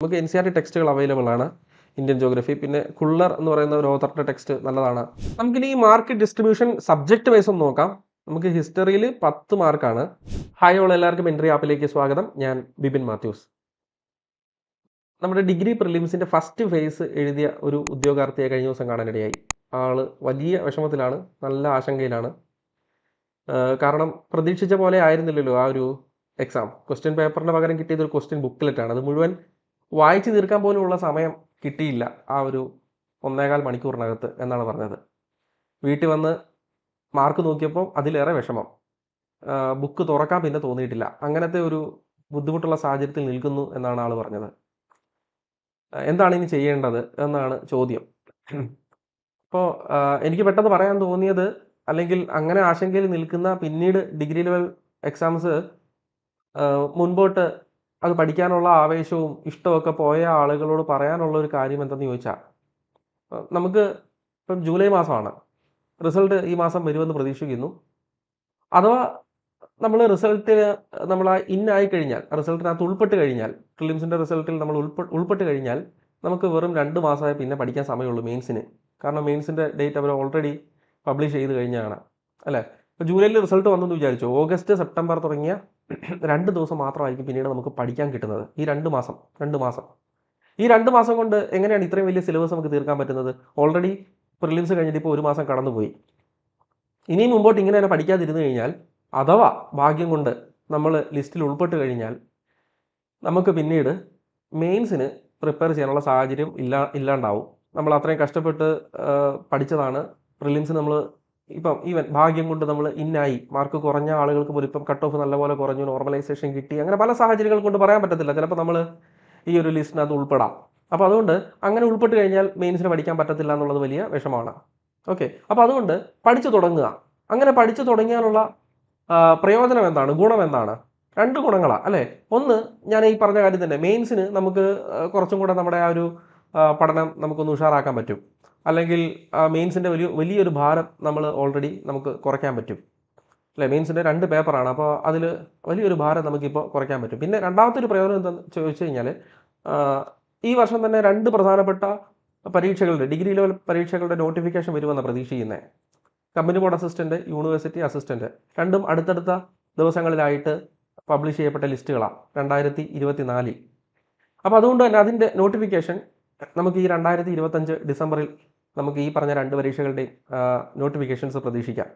നമുക്ക് N C R T ടെക്സ്റ്റുകൾ available ആണ്. ഇന്ത്യൻ ജോഗ്രഫി പിന്നെ കുള്ളർ എന്ന് പറയുന്ന ഒരു ഓത്തറിന്റെ ടെക്സ്റ്റ് നല്ലതാണ്. നമുക്കിനി ഈ മാർക്ക് ഡിസ്ട്രിബ്യൂഷൻ സബ്ജക്ട് വൈസ് ഒന്ന് നോക്കാം. നമുക്ക് ഹിസ്റ്ററിയിൽ പത്ത് മാർക്കാണ് ഹായ് ഓൾ എല്ലാവർക്കും എൻട്രി ആപ്പിലേക്ക് സ്വാഗതം. ഞാൻ ബിപിൻ മാത്യൂസ്. നമ്മുടെ ഡിഗ്രി പ്രിലിംസിന്റെ ഫസ്റ്റ് ഫേസ് എഴുതിയ ഒരു ഉദ്യോഗാർത്ഥിയെ കഴിഞ്ഞ ദിവസം കാണാനിടയായി. ആൾ വലിയ വിഷമത്തിലാണ് നല്ല ആശങ്കയിലാണ്. കാരണം പ്രതീക്ഷിച്ച പോലെ ആയിരുന്നില്ലല്ലോ ആ ഒരു എക്സാം ക്വസ്റ്റ്യൻ പേപ്പറിന് പകരം കിട്ടിയത് ഒരു ക്വസ്റ്റ്യൻ ബുക്കിലെറ്റാണ് അത് മുഴുവൻ വായിച്ചു തീർക്കാൻ പോലുമുള്ള സമയം കിട്ടിയില്ല ആ ഒരു ഒന്നേകാൽ മണിക്കൂറിനകത്ത് എന്നാണ് പറഞ്ഞത്. വീട്ടിൽ വന്ന് മാർക്ക് നോക്കിയപ്പോൾ അതിലേറെ വിഷമം. ബുക്ക് തുറക്കാൻ പിന്നെ തോന്നിയിട്ടില്ല. അങ്ങനത്തെ ഒരു ബുദ്ധിമുട്ടുള്ള സാഹചര്യത്തിൽ നിൽക്കുന്നു എന്നാണ് ആൾ പറഞ്ഞത്. എന്താണ് ഇനി ചെയ്യേണ്ടത് എന്നാണ് ചോദ്യം. അപ്പോൾ എനിക്ക് പെട്ടെന്ന് പറയാൻ തോന്നിയത് അല്ലെങ്കിൽ അങ്ങനെ ആശങ്കയിൽ നിൽക്കുന്ന പിന്നീട് ഡിഗ്രി ലെവൽ എക്സാംസ് മുൻപോട്ട് അത് പഠിക്കാനുള്ള ആവേശവും ഇഷ്ടമൊക്കെ പോയ ആളുകളോട് പറയാനുള്ള ഒരു കാര്യം എന്തെന്ന് ചോദിച്ചാൽ നമുക്ക് ഇപ്പം ജൂലൈ മാസമാണ്. റിസൾട്ട് ഈ മാസം വരുമെന്ന് പ്രതീക്ഷിക്കുന്നു. അഥവാ നമ്മൾ റിസൾട്ടിന് നമ്മൾ ഇൻ ആയി കഴിഞ്ഞാൽ റിസൾട്ടിനകത്ത് ഉൾപ്പെട്ട് കഴിഞ്ഞാൽ പ്രിലിംസിന്റെ റിസൾട്ടിൽ നമ്മൾ ഉൾപ്പെ ഉൾപ്പെട്ട് കഴിഞ്ഞാൽ നമുക്ക് വെറും രണ്ട് മാസമായി പിന്നെ പഠിക്കാൻ സമയമുള്ളൂ മെയിൻസിന്. കാരണം മെയിൻസിന്റെ ഡേറ്റ് അവർ ഓൾറെഡി പബ്ലിഷ് ചെയ്ത് കഴിഞ്ഞാണ്. അല്ലേ? ഇപ്പോൾ ജൂലൈയിൽ റിസൾട്ട് വന്നെന്ന് വിചാരിച്ചു? ഓഗസ്റ്റ് സെപ്റ്റംബർ തുടങ്ങിയ രണ്ട് ദിവസം മാത്രമായിരിക്കും പിന്നീട് നമുക്ക് പഠിക്കാൻ കിട്ടുന്നത്. ഈ രണ്ട് മാസം രണ്ട് മാസം. ഈ രണ്ട് മാസം കൊണ്ട് എങ്ങനെയാണ് ഇത്രയും വലിയ സിലബസ് നമുക്ക് തീർക്കാൻ പറ്റുന്നത്? ഓൾറെഡി പ്രിലിംസ് കഴിഞ്ഞിട്ട് ഇപ്പോൾ ഒരു മാസം കടന്നുപോയി. ഇനിയും മുമ്പോട്ട് ഇങ്ങനെ തന്നെ പഠിക്കാതിരുന്നു കഴിഞ്ഞാൽ അഥവാ ഭാഗ്യം കൊണ്ട് നമ്മൾ ലിസ്റ്റിൽ ഉൾപ്പെട്ട് കഴിഞ്ഞാൽ നമുക്ക് പിന്നീട് മെയിൻസിന് പ്രിപ്പയർ ചെയ്യാനുള്ള സാഹചര്യം ഇല്ല ഇല്ലാണ്ടാവും. നമ്മൾ അത്രയും കഷ്ടപ്പെട്ട് പഠിച്ചതാണ്. പ്രിലിംസ് നമ്മൾ ഇപ്പം ഈവൻ ഭാഗ്യം കൊണ്ട് നമ്മൾ ഇന്നായി. മാർക്ക് കുറഞ്ഞ ആളുകൾക്ക് പോലും ഇപ്പം കട്ട് ഓഫ് നല്ലപോലെ കുറഞ്ഞു. നോർമലൈസേഷൻ കിട്ടി. അങ്ങനെ പല സാഹചര്യങ്ങൾ കൊണ്ട് പറയാൻ പറ്റത്തില്ല. ചിലപ്പോൾ നമ്മൾ ഈ ഒരു ലിസ്റ്റിനകത്ത് ഉൾപ്പെടാം. അപ്പോൾ അതുകൊണ്ട് അങ്ങനെ ഉൾപ്പെട്ട് കഴിഞ്ഞാൽ മെയിൻസിന് പഠിക്കാൻ പറ്റത്തില്ല എന്നുള്ളത് വലിയ വിഷമമാണ് ഓക്കെ അപ്പോൾ അതുകൊണ്ട് പഠിച്ചു തുടങ്ങുക. അങ്ങനെ പഠിച്ചു തുടങ്ങിയാലുള്ള പ്രയോജനം എന്താണ്? ഗുണം എന്താണ്? രണ്ട് ഗുണങ്ങളാണ് അല്ലേ? ഒന്ന് ഞാൻ ഈ പറഞ്ഞ കാര്യം തന്നെ. മെയിൻസിന് നമുക്ക് കുറച്ചും കൂടെ നമ്മുടെ ആ ഒരു പഠനം നമുക്കൊന്ന് ഉഷാറാക്കാൻ പറ്റും. അല്ലെങ്കിൽ മെയിൻസിന്റെ വലിയ വലിയൊരു ഭാരം നമ്മൾ ഓൾറെഡി നമുക്ക് കുറയ്ക്കാൻ പറ്റും. അല്ലേ? മെയിൻസിന്റെ രണ്ട് പേപ്പറാണ്. അപ്പോൾ അതിൽ വലിയൊരു ഭാരം നമുക്കിപ്പോൾ കുറയ്ക്കാൻ പറ്റും. പിന്നെ രണ്ടാമത്തെ ഒരു പ്രയോജനം എന്താണെന്ന് ചോദിച്ചു കഴിഞ്ഞാൽ ഈ വർഷം തന്നെ രണ്ട് പ്രധാനപ്പെട്ട പരീക്ഷകളുടെ ഡിഗ്രി ലെവൽ പരീക്ഷകളുടെ നോട്ടിഫിക്കേഷൻ വരുമെന്ന പ്രതീക്ഷിക്കുന്നത് company board assistant university assistant രണ്ടും അടുത്തടുത്ത ദിവസങ്ങളിലായിട്ട് പബ്ലിഷ് ചെയ്യപ്പെട്ട ലിസ്റ്റുകളാണ് രണ്ടായിരത്തി ഇരുപത്തി നാലിൽ അപ്പോൾ അതുകൊണ്ട് തന്നെ അതിന്റെ നോട്ടിഫിക്കേഷൻ നമുക്ക് ഈ രണ്ടായിരത്തി ഇരുപത്തഞ്ച് ഡിസംബറിൽ നമുക്ക് ഈ പറഞ്ഞ രണ്ട് പരീക്ഷകളുടെയും നോട്ടിഫിക്കേഷൻസ് പ്രതീക്ഷിക്കാം.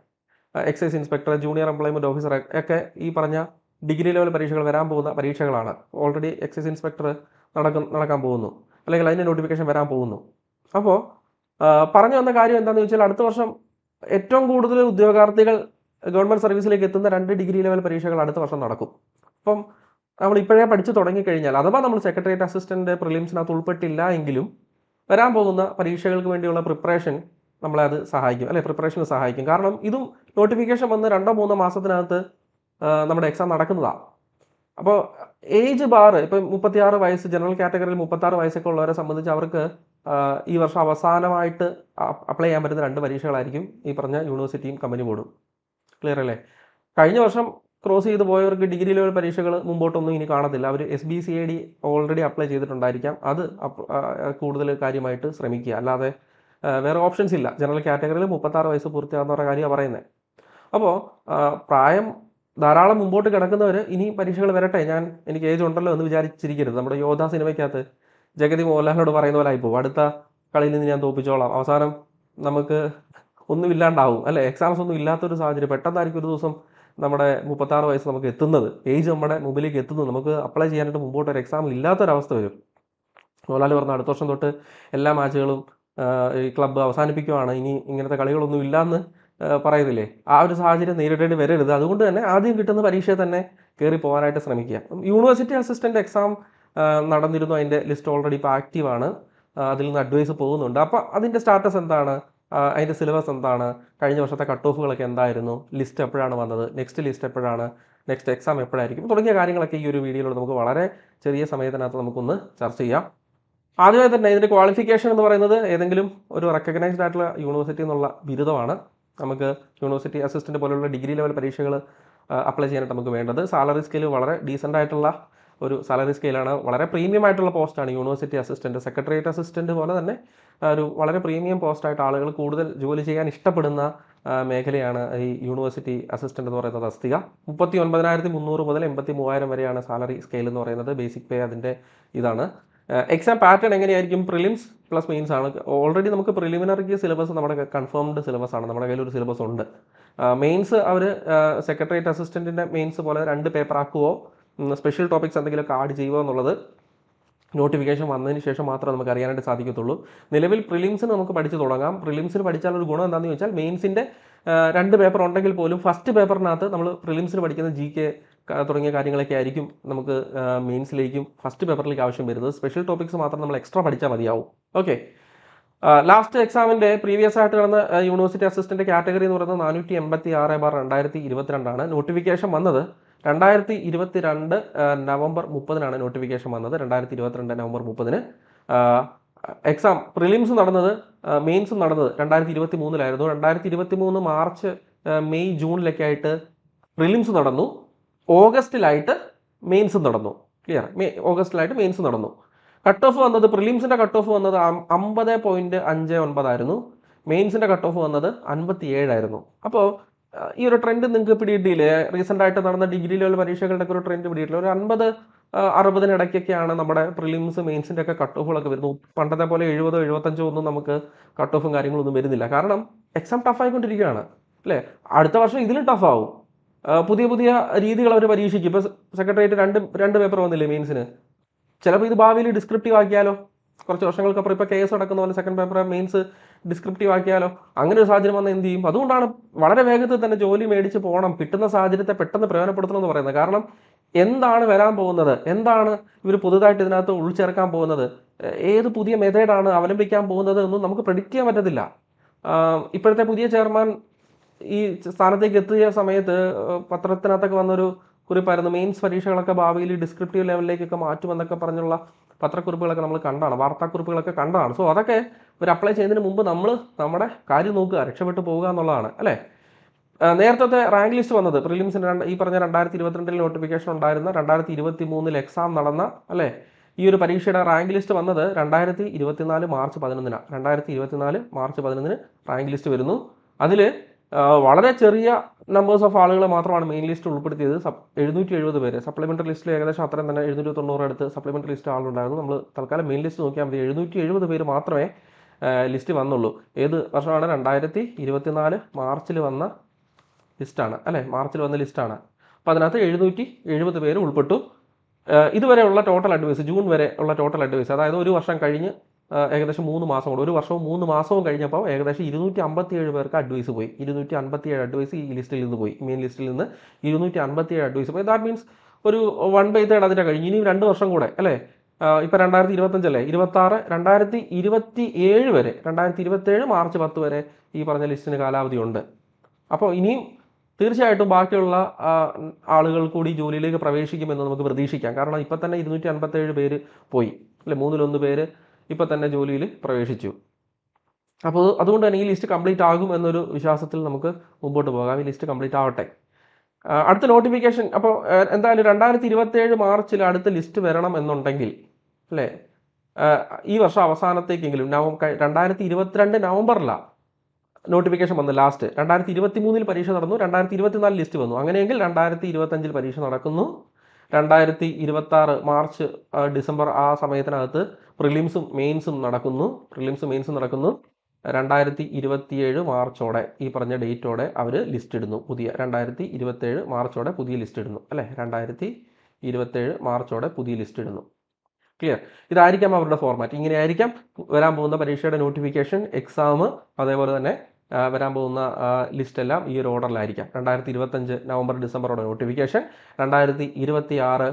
Excise inspector junior employment officer ഒക്കെ ഈ പറഞ്ഞ ഡിഗ്രി ലെവൽ പരീക്ഷകൾ വരാൻ പോകുന്ന പരീക്ഷകളാണ്. ഓൾറെഡി എക്സൈസ് ഇൻസ്പെക്ടർ നടക്കും നടക്കാൻ പോകുന്നു. അല്ലെങ്കിൽ അതിന്റെ നോട്ടിഫിക്കേഷൻ വരാൻ പോകുന്നു. അപ്പോൾ പറഞ്ഞു വന്ന കാര്യം എന്താണെന്ന് ചോദിച്ചാൽ അടുത്ത വർഷം ഏറ്റവും കൂടുതൽ ഉദ്യോഗാർത്ഥികൾ ഗവൺമെന്റ് സർവീസിലേക്ക് എത്തുന്ന രണ്ട് ഡിഗ്രി ലെവൽ പരീക്ഷകൾ അടുത്ത വർഷം നടക്കും. അപ്പം നമ്മൾ ഇപ്പോഴേ പഠിച്ചു തുടങ്ങിക്കഴിഞ്ഞാൽ അഥവാ നമ്മൾ സെക്രട്ടേറിയറ്റ് അസിസ്റ്റന്റ് പ്രിലിംസിനകത്ത് ഉൾപ്പെട്ടില്ല എങ്കിലും വരാൻ പോകുന്ന പരീക്ഷകൾക്ക് വേണ്ടിയുള്ള പ്രിപ്പറേഷൻ നമ്മളെ അത് സഹായിക്കും അല്ലെ? പ്രിപ്പറേഷന് സഹായിക്കും. കാരണം ഇതും നോട്ടിഫിക്കേഷൻ വന്ന് രണ്ടോ മൂന്നോ മാസത്തിനകത്ത് നമ്മുടെ എക്സാം നടക്കുന്നതാണ് അപ്പോൾ ഏജ് ബാർ ഇപ്പം മുപ്പത്തിയാറ് വയസ്സ് ജനറൽ കാറ്റഗറിയിൽ മുപ്പത്താറ് വയസ്സൊക്കെ ഉള്ളവരെ സംബന്ധിച്ച് അവർക്ക് ഈ വർഷം അവസാനമായിട്ട് അപ്ലൈ ചെയ്യാൻ പറ്റുന്ന രണ്ട് പരീക്ഷകളായിരിക്കും ഈ പറഞ്ഞ യൂണിവേഴ്സിറ്റിയും കമ്പനി ബോർഡും ക്ലിയർ അല്ലേ? കഴിഞ്ഞ വർഷം ക്രോസ് ചെയ്ത് പോയവർക്ക് ഡിഗ്രി ലെവൽ പരീക്ഷകൾ മുമ്പോട്ടൊന്നും ഇനി കാണത്തില്ല. അവർ S B C I D already apply ചെയ്തിട്ടുണ്ടായിരിക്കാം. അത് കൂടുതൽ കാര്യമായിട്ട് ശ്രമിക്കുക. അല്ലാതെ വേറെ ഓപ്ഷൻസ് ഇല്ല. ജനറൽ കാറ്റഗറിയിൽ മുപ്പത്താറ് വയസ്സ് പൂർത്തിയാകുന്നവരുടെ കാര്യമാണ് പറയുന്നത് അപ്പോൾ പ്രായം ധാരാളം മുമ്പോട്ട് കിടക്കുന്നവർ ഇനി പരീക്ഷകൾ വരട്ടെ. ഞാൻ എനിക്ക് ഏജ് ഉണ്ടല്ലോ എന്ന് വിചാരിച്ചിരിക്കരുത്. നമ്മുടെ യോധ സിനിമയ്ക്കകത്ത് ജഗതി മോഹൻലാലിനോട് പറയുന്ന പോലെ ആയിപ്പോവും. അടുത്ത കളിയിൽ നിന്ന് ഞാൻ തോപ്പിച്ചോളാം. അവസാനം നമുക്ക് ഒന്നും ഇല്ലാണ്ടാവും അല്ലെ? എക്സാംസ് ഒന്നും ഇല്ലാത്തൊരു സാഹചര്യം. പെട്ടെന്നായിരിക്കും ഒരു ദിവസം നമ്മുടെ മുപ്പത്താറ് വയസ്സ് നമുക്ക് എത്തുന്നത്. ഏജ് നമ്മുടെ മുമ്പിലേക്ക് എത്തുന്നത്. നമുക്ക് അപ്ലൈ ചെയ്യാനായിട്ട് മുമ്പോട്ട് ഒരു എക്സാം ഇല്ലാത്തൊരവസ്ഥ വരും. മോഹൻലാൽ പറഞ്ഞ അടുത്ത വർഷം തൊട്ട് എല്ലാ മാച്ചുകളും ഈ ക്ലബ്ബ് അവസാനിപ്പിക്കുവാണ്. ഇനി ഇങ്ങനത്തെ കളികളൊന്നും ഇല്ലയെന്ന് പറയുന്നില്ലേ ആ ഒരു സാഹചര്യം നേരിടേണ്ടി വരരുത്. അതുകൊണ്ട് തന്നെ ആദ്യം കിട്ടുന്ന പരീക്ഷയെ തന്നെ കയറി പോകാനായിട്ട് ശ്രമിക്കുക. യൂണിവേഴ്സിറ്റി അസിസ്റ്റന്റ് എക്സാം നടന്നിരുന്നു. അതിന്റെ ലിസ്റ്റ് ഓൾറെഡി ഇപ്പോൾ ആക്റ്റീവാണ് അതിൽ നിന്ന് അഡ്വൈസ് പോകുന്നുണ്ട്. അപ്പോൾ അതിന്റെ സ്റ്റാറ്റസ് എന്താണ്? അതിന്റെ സിലബസ് എന്താണ്? കഴിഞ്ഞ വർഷത്തെ കട്ട് ഓഫുകളൊക്കെ എന്തായിരുന്നു? ലിസ്റ്റ് എപ്പോഴാണ് വന്നത്? നെക്സ്റ്റ് ലിസ്റ്റ് എപ്പോഴാണ്? നെക്സ്റ്റ് എക്സാം എപ്പോഴായിരിക്കും? തുടങ്ങിയ കാര്യങ്ങളൊക്കെ ഈ ഒരു വീഡിയോയിലൂടെ നമുക്ക് വളരെ ചെറിയ സമയത്തിനകത്ത് നമുക്കൊന്ന് ചർച്ച ചെയ്യാം. ആദ്യമായി തന്നെ ഇതിന്റെ ക്വാളിഫിക്കേഷൻ എന്ന് പറയുന്നത് ഏതെങ്കിലും ഒരു റെക്കഗ്നൈസ്ഡ് ആയിട്ടുള്ള യൂണിവേഴ്സിറ്റി എന്നുള്ള ബിരുദമാണ്. നമുക്ക് യൂണിവേഴ്സിറ്റി അസിസ്റ്റന്റ് പോലെയുള്ള ഡിഗ്രി ലെവൽ പരീക്ഷകൾ അപ്ലൈ ചെയ്യാനായിട്ട് നമുക്ക് വേണ്ടത്. സാലറി സ്കെയിൽ വളരെ ഡീസന്റ് ആയിട്ടുള്ള ഒരു സാലറി സ്കെയിലാണ് വളരെ പ്രീമിയം ആയിട്ടുള്ള പോസ്റ്റാണ് യൂണിവേഴ്സിറ്റി അസിസ്റ്റന്റ് സെക്രട്ടേറിയറ്റ് അസിസ്റ്റന്റ് പോലെ തന്നെ ഒരു വളരെ പ്രീമിയം പോസ്റ്റായിട്ട് ആളുകൾ കൂടുതൽ ജോലി ചെയ്യാൻ ഇഷ്ടപ്പെടുന്ന മേഖലയാണ് ഈ യൂണിവേഴ്സിറ്റി അസിസ്റ്റന്റ് എന്ന് പറയുന്ന തസ്തിക മുപ്പത്തി ഒൻപതിനായിരത്തി മുന്നൂറ് മുതൽ എൺപത്തി മൂവായിരം വരെയാണ് സാലറി സ്കെയിൽ എന്ന് പറയുന്നത്. ബേസിക് പേ അതിന്റെ ഇതാണ്. എക്സാം പാറ്റേൺ എങ്ങനെയായിരിക്കും? പ്രിലിംസ് പ്ലസ് മെയിൻസ് ആണ്. ഓൾറെഡി നമുക്ക് പ്രിലിമിനറിക്ക് സിലബസ് നമ്മുടെ കൺഫേംഡ് സിലബസ് ആണ്. നമ്മുടെ കയ്യിൽ ഒരു സിലബസ് ഉണ്ട് മെയിൻസ് അവർ സെക്രട്ടേറിയറ്റ് അസിസ്റ്റന്റിന്റെ മെയിൻസ് പോലെ രണ്ട് പേപ്പർ ആക്കുവോ? സ്പെഷ്യൽ ടോപ്പിക്സ് എന്തെങ്കിലുമൊക്കെ ആഡ് ചെയ്യുക എന്നുള്ളത് നോട്ടിഫിക്കേഷൻ വന്നതിന് ശേഷം മാത്രമേ നമുക്ക് അറിയാനായിട്ട് സാധിക്കത്തുള്ളൂ. നിലവിൽ പ്രിലിംസിന് നമുക്ക് പഠിച്ചു തുടങ്ങാം. പ്രിലിംസിന് പഠിച്ചാൽ ഒരു ഗുണം എന്താണെന്ന് ചോദിച്ചാൽ മെയിൻസിന്റെ രണ്ട് പേപ്പർ ഉണ്ടെങ്കിൽ പോലും ഫസ്റ്റ് പേപ്പറിനകത്ത് നമ്മൾ പ്രിലിംസിന് പഠിക്കുന്ന ജി കെ തുടങ്ങിയ കാര്യങ്ങളൊക്കെ ആയിരിക്കും നമുക്ക് മെയിൻസിലേക്കും ഫസ്റ്റ് പേപ്പറിലേക്ക് ആവശ്യം വരുന്നത്. സ്പെഷ്യൽ ടോപ്പിക്സ് മാത്രം നമ്മൾ എക്സ്ട്രാ പഠിച്ചാൽ മതിയാവും. ഓക്കെ ലാസ്റ്റ് എക്സാമിന്റെ പ്രീവിയസ് ആയിട്ട് നടന്ന യൂണിവേഴ്സിറ്റി അസിസ്റ്റന്റ് കാറ്റഗറി എന്ന് പറയുന്നത് നാനൂറ്റി എൺപത്തി ആറ് ബാർ രണ്ടായിരത്തി ഇരുപത്തിരണ്ടാണ് നോട്ടിഫിക്കേഷൻ വന്നത് രണ്ടായിരത്തി ഇരുപത്തിരണ്ട് നവംബർ മുപ്പതിനാണ് നോട്ടിഫിക്കേഷൻ വന്നത്. രണ്ടായിരത്തി ഇരുപത്തിരണ്ട് നവംബർ മുപ്പതിന്. എക്സാം പ്രിലിംസ് നടന്നത് മെയിൻസും നടന്നത് രണ്ടായിരത്തി ഇരുപത്തി മൂന്നിലായിരുന്നു രണ്ടായിരത്തി ഇരുപത്തി മൂന്ന് മാർച്ച് മെയ് ജൂണിലൊക്കെ ആയിട്ട് പ്രിലിംസ് നടന്നു. ഓഗസ്റ്റിലായിട്ട് മെയിൻസും നടന്നു. ക്ലിയർ? മെയ് ഓഗസ്റ്റിലായിട്ട് മെയിൻസ് നടന്നു. കട്ട് ഓഫ് വന്നത് പ്രിലിംസിന്റെ കട്ട് ഓഫ് വന്നത് അമ്പത് പോയിന്റ് അഞ്ച് ഒൻപതായിരുന്നു. മെയിൻസിന്റെ കട്ട് ഓഫ് വന്നത് അൻപത്തി ഏഴായിരുന്നു അപ്പോൾ ഈ ഒരു ട്രെൻഡ് നിങ്ങൾക്ക് പിടിയിട്ടില്ലേ റീസെന്റ് ആയിട്ട് നടന്ന ഡിഗ്രി ലെവൽ പരീക്ഷകളുടെ ഒക്കെ ഒരു ട്രെൻഡ് പിടിയിട്ടില്ല ഒരു അൻപത് അറുപതിനിടയ്ക്കൊക്കെയാണ് നമ്മുടെ പ്രിലിംസ് മെയിൻസിന്റെ ഒക്കെ കട്ട് ഓഫുകളൊക്കെ വരുന്നത്. പണ്ടത്തെ പോലെ എഴുപതോ എഴുപത്തഞ്ചോ ഒന്നും നമുക്ക് കട്ട് ഓഫും കാര്യങ്ങളൊന്നും വരുന്നില്ല. കാരണം എക്സാം ടഫ് ആയിക്കൊണ്ടിരിക്കുകയാണ്. അല്ലേ? അടുത്ത വർഷം ഇതിലും ടഫ് ആവും. പുതിയ പുതിയ രീതികൾ അവർ പരീക്ഷിക്കും. ഇപ്പോൾ സെക്രട്ടേറിയറ്റ് രണ്ട് രണ്ട് പേപ്പർ വന്നില്ലേ മെയിൻസിന് ചിലപ്പോൾ ഇത് ഭാവിയിൽ ഡിസ്ക്രിപ്റ്റീവ് ആക്കിയാലോ? കുറച്ച് വർഷങ്ങൾക്കപ്പുറം ഇപ്പോൾ കേസ് നടക്കുന്ന പോലെ സെക്കൻഡ് പേപ്പർ മെയിൻസ് ഡിസ്ക്രിപ്റ്റീവ് ആക്കിയാലോ? അങ്ങനെ ഒരു സാഹചര്യം വന്നാൽ എന്ത് ചെയ്യും? അതുകൊണ്ടാണ് വളരെ വേഗത്തിൽ തന്നെ ജോലി മേടിച്ച് പോകണം. കിട്ടുന്ന സാഹചര്യത്തെ പെട്ടെന്ന് പ്രയോജനപ്പെടുത്തണം എന്ന് പറയുന്നത്. കാരണം എന്താണ് വരാൻ പോകുന്നത്? എന്താണ് ഇവർ പുതുതായിട്ട് ഇതിനകത്ത് ഉൾച്ചേർക്കാൻ പോകുന്നത്? ഏത് പുതിയ മെത്തേഡാണ് അവലംബിക്കാൻ പോകുന്നത് എന്നും നമുക്ക് പ്രെഡിക്റ്റ് ചെയ്യാൻ പറ്റത്തില്ല. ഇപ്പോഴത്തെ പുതിയ ചെയർമാൻ ഈ സ്ഥാനത്തേക്ക് എത്തിയ സമയത്ത് പത്രത്തിനകത്തൊക്കെ വന്നൊരു കുറിപ്പായിരുന്നു. മെയിൻസ് പരീക്ഷകളൊക്കെ ഭാവിയിൽ ഡിസ്ക്രിപ്റ്റീവ് ലെവലിലേക്കൊക്കെ മാറ്റുമെന്നൊക്കെ പറഞ്ഞുള്ള പത്രക്കുറിപ്പുകളൊക്കെ നമ്മൾ കണ്ടാണ്. വാർത്താക്കുറിപ്പുകളൊക്കെ കണ്ടാണ് സോ അതൊക്കെ ഒരു അപ്ലൈ ചെയ്യുന്നതിന് മുമ്പ് നമ്മൾ നമ്മുടെ കാര്യം നോക്കുക രക്ഷപ്പെട്ടു പോവുക എന്നുള്ളതാണ് അല്ലേ? നേരത്തെ റാങ്ക് ലിസ്റ്റ് വന്നത് പ്രിലിംസിന് രണ്ട് ഈ പറഞ്ഞ രണ്ടായിരത്തി ഇരുപത്തിരണ്ടിൽ നോട്ടിഫിക്കേഷൻ ഉണ്ടായിരുന്ന രണ്ടായിരത്തി ഇരുപത്തി മൂന്നിൽ എക്സാം നടന്ന അല്ലേ? ഈ ഒരു പരീക്ഷയുടെ റാങ്ക് ലിസ്റ്റ് വന്നത് രണ്ടായിരത്തി ഇരുപത്തിനാല് മാർച്ച് പതിനൊന്നിനാണ് രണ്ടായിരത്തി ഇരുപത്തിനാല് മാർച്ച് പതിനൊന്നിന് റാങ്ക് ലിസ്റ്റ് വരുന്നു. അതിൽ വളരെ ചെറിയ നമ്പേഴ്സ് ഓഫ് ആളുകളെ മാത്രമാണ് മെയിൻ ലിസ്റ്റ് ഉൾപ്പെടുത്തിയത്. സപ് എഴുന്നൂറ്റി എഴുപത് പേര് സപ്ലിമെന്ററി ലിസ്റ്റിൽ ഏകദേശം അത്രയും തന്നെ എഴുന്നൂറ്റി തൊണ്ണൂറ് അടുത്ത് സപ്ലിമെന്ററി ലിസ്റ്റ് ആളുണ്ടായിരുന്നു. നമ്മൾ തൽക്കാലം മെയിൻ ലിസ്റ്റ് നോക്കിയാൽ മതി. എഴുന്നൂറ്റി എഴുപത് പേര് മാത്രമേ ലിസ്റ്റ് വന്നുള്ളൂ. ഏത് വർഷമാണ്? രണ്ടായിരത്തി ഇരുപത്തിനാല് മാർച്ചിൽ വന്ന ലിസ്റ്റാണ്. അല്ലേ? മാർച്ചിൽ വന്ന ലിസ്റ്റാണ്. അപ്പോൾ അതിനകത്ത് എഴുന്നൂറ്റി എഴുപത് പേര് ഉൾപ്പെട്ടു. ഇതുവരെയുള്ള ടോട്ടൽ അഡ്വൈസ് ജൂൺ വരെ ഉള്ള ടോട്ടൽ അഡ്വൈസ് അതായത് ഒരു വർഷം കഴിഞ്ഞ് ഏകദേശം മൂന്ന് മാസം കൊണ്ട് ഒരു വർഷവും മൂന്ന് മാസവും കഴിഞ്ഞപ്പോൾ ഏകദേശം ഇരുന്നൂറ്റി അമ്പത്തി ഏഴ് പേർക്ക് അഡ്വൈസ് പോയി. ഇരുന്നൂറ്റി അമ്പത്തി ഏഴ് അഡ്വൈസ് ഈ ലിസ്റ്റിൽ നിന്ന് പോയി. മെയിൻ ലിസ്റ്റിൽ നിന്ന് ഇരുന്നൂറ്റി അമ്പത്തി ഏഴ് അഡ്വൈസ് പോയി. ദാറ്റ് മീൻസ് ഒരു വൺ ബൈ തേർഡ് അതിന്റെ കഴിഞ്ഞ്. ഇനിയും രണ്ട് വർഷം കൂടെ അല്ലേ? ഇപ്പോൾ രണ്ടായിരത്തി ഇരുപത്തഞ്ചല്ലേ ഇരുപത്താറ് രണ്ടായിരത്തി ഇരുപത്തി ഏഴ് വരെ രണ്ടായിരത്തി ഇരുപത്തേഴ് മാർച്ച് പത്ത് വരെ ഈ പറഞ്ഞ ലിസ്റ്റിന് കാലാവധി ഉണ്ട്. അപ്പോൾ ഇനിയും തീർച്ചയായിട്ടും ബാക്കിയുള്ള ആളുകൾ കൂടി ജോലിയിലേക്ക് പ്രവേശിക്കുമെന്ന് നമുക്ക് പ്രതീക്ഷിക്കാം. കാരണം ഇപ്പം തന്നെ ഇരുന്നൂറ്റി അൻപത്തേഴ് പേര് പോയി. അല്ലെ മൂന്നിലൊന്ന് പേര് ഇപ്പം തന്നെ ജോലിയിൽ പ്രവേശിച്ചു. അപ്പോൾ അതുകൊണ്ട് തന്നെ ഈ ലിസ്റ്റ് കംപ്ലീറ്റ് ആകും എന്നൊരു വിശ്വാസത്തിൽ നമുക്ക് മുമ്പോട്ട് പോകാം. ഈ ലിസ്റ്റ് കംപ്ലീറ്റ് ആവട്ടെ. അടുത്ത നോട്ടിഫിക്കേഷൻ. അപ്പോൾ എന്തായാലും രണ്ടായിരത്തി ഇരുപത്തേഴ് മാർച്ചിൽ അടുത്ത ലിസ്റ്റ് വരണം എന്നുണ്ടെങ്കിൽ അല്ലേ? ഈ വർഷം അവസാനത്തേക്കെങ്കിലും നവംബർ രണ്ടായിരത്തി ഇരുപത്തിരണ്ട് നവംബറിലാണ് നോട്ടിഫിക്കേഷൻ വന്നു ലാസ്റ്റ് രണ്ടായിരത്തി ഇരുപത്തി മൂന്നിൽ പരീക്ഷ നടന്നു രണ്ടായിരത്തി ഇരുപത്തിനാല് ലിസ്റ്റ് വന്നു. അങ്ങനെയെങ്കിൽ രണ്ടായിരത്തി ഇരുപത്തഞ്ചിൽ പരീക്ഷ നടക്കുന്നു. രണ്ടായിരത്തി ഇരുപത്തി ആറ് മാർച്ച് ഡിസംബർ ആ സമയത്തിനകത്ത് പ്രിലിംസും മെയിൻസും നടക്കുന്നു. പ്രിലിംസും മെയിൻസും നടക്കുന്നു. രണ്ടായിരത്തി ഇരുപത്തിയേഴ് മാർച്ചോടെ ഈ പറഞ്ഞ ഡേറ്റോടെ അവർ ലിസ്റ്റ് ഇടുന്നു. പുതിയ രണ്ടായിരത്തി ഇരുപത്തേഴ് മാർച്ചോടെ പുതിയ ലിസ്റ്റ് ഇടുന്നു. അല്ലേ? രണ്ടായിരത്തി ഇരുപത്തേഴ് മാർച്ചോടെ പുതിയ ലിസ്റ്റ് ഇടുന്നു. ക്ലിയർ ഇതായിരിക്കാം അവരുടെ ഫോർമാറ്റ് ഇങ്ങനെയായിരിക്കാം വരാൻ പോകുന്ന പരീക്ഷയുടെ നോട്ടിഫിക്കേഷൻ എക്സാം അതേപോലെ തന്നെ വരാൻ പോകുന്ന ലിസ്റ്റ് എല്ലാം ഈ ഒരു ഓർഡറിലായിരിക്കാം രണ്ടായിരത്തി ഇരുപത്തഞ്ച് നവംബർ ഡിസംബറോടെ നോട്ടിഫിക്കേഷൻ രണ്ടായിരത്തി ഇരുപത്തി ആറ്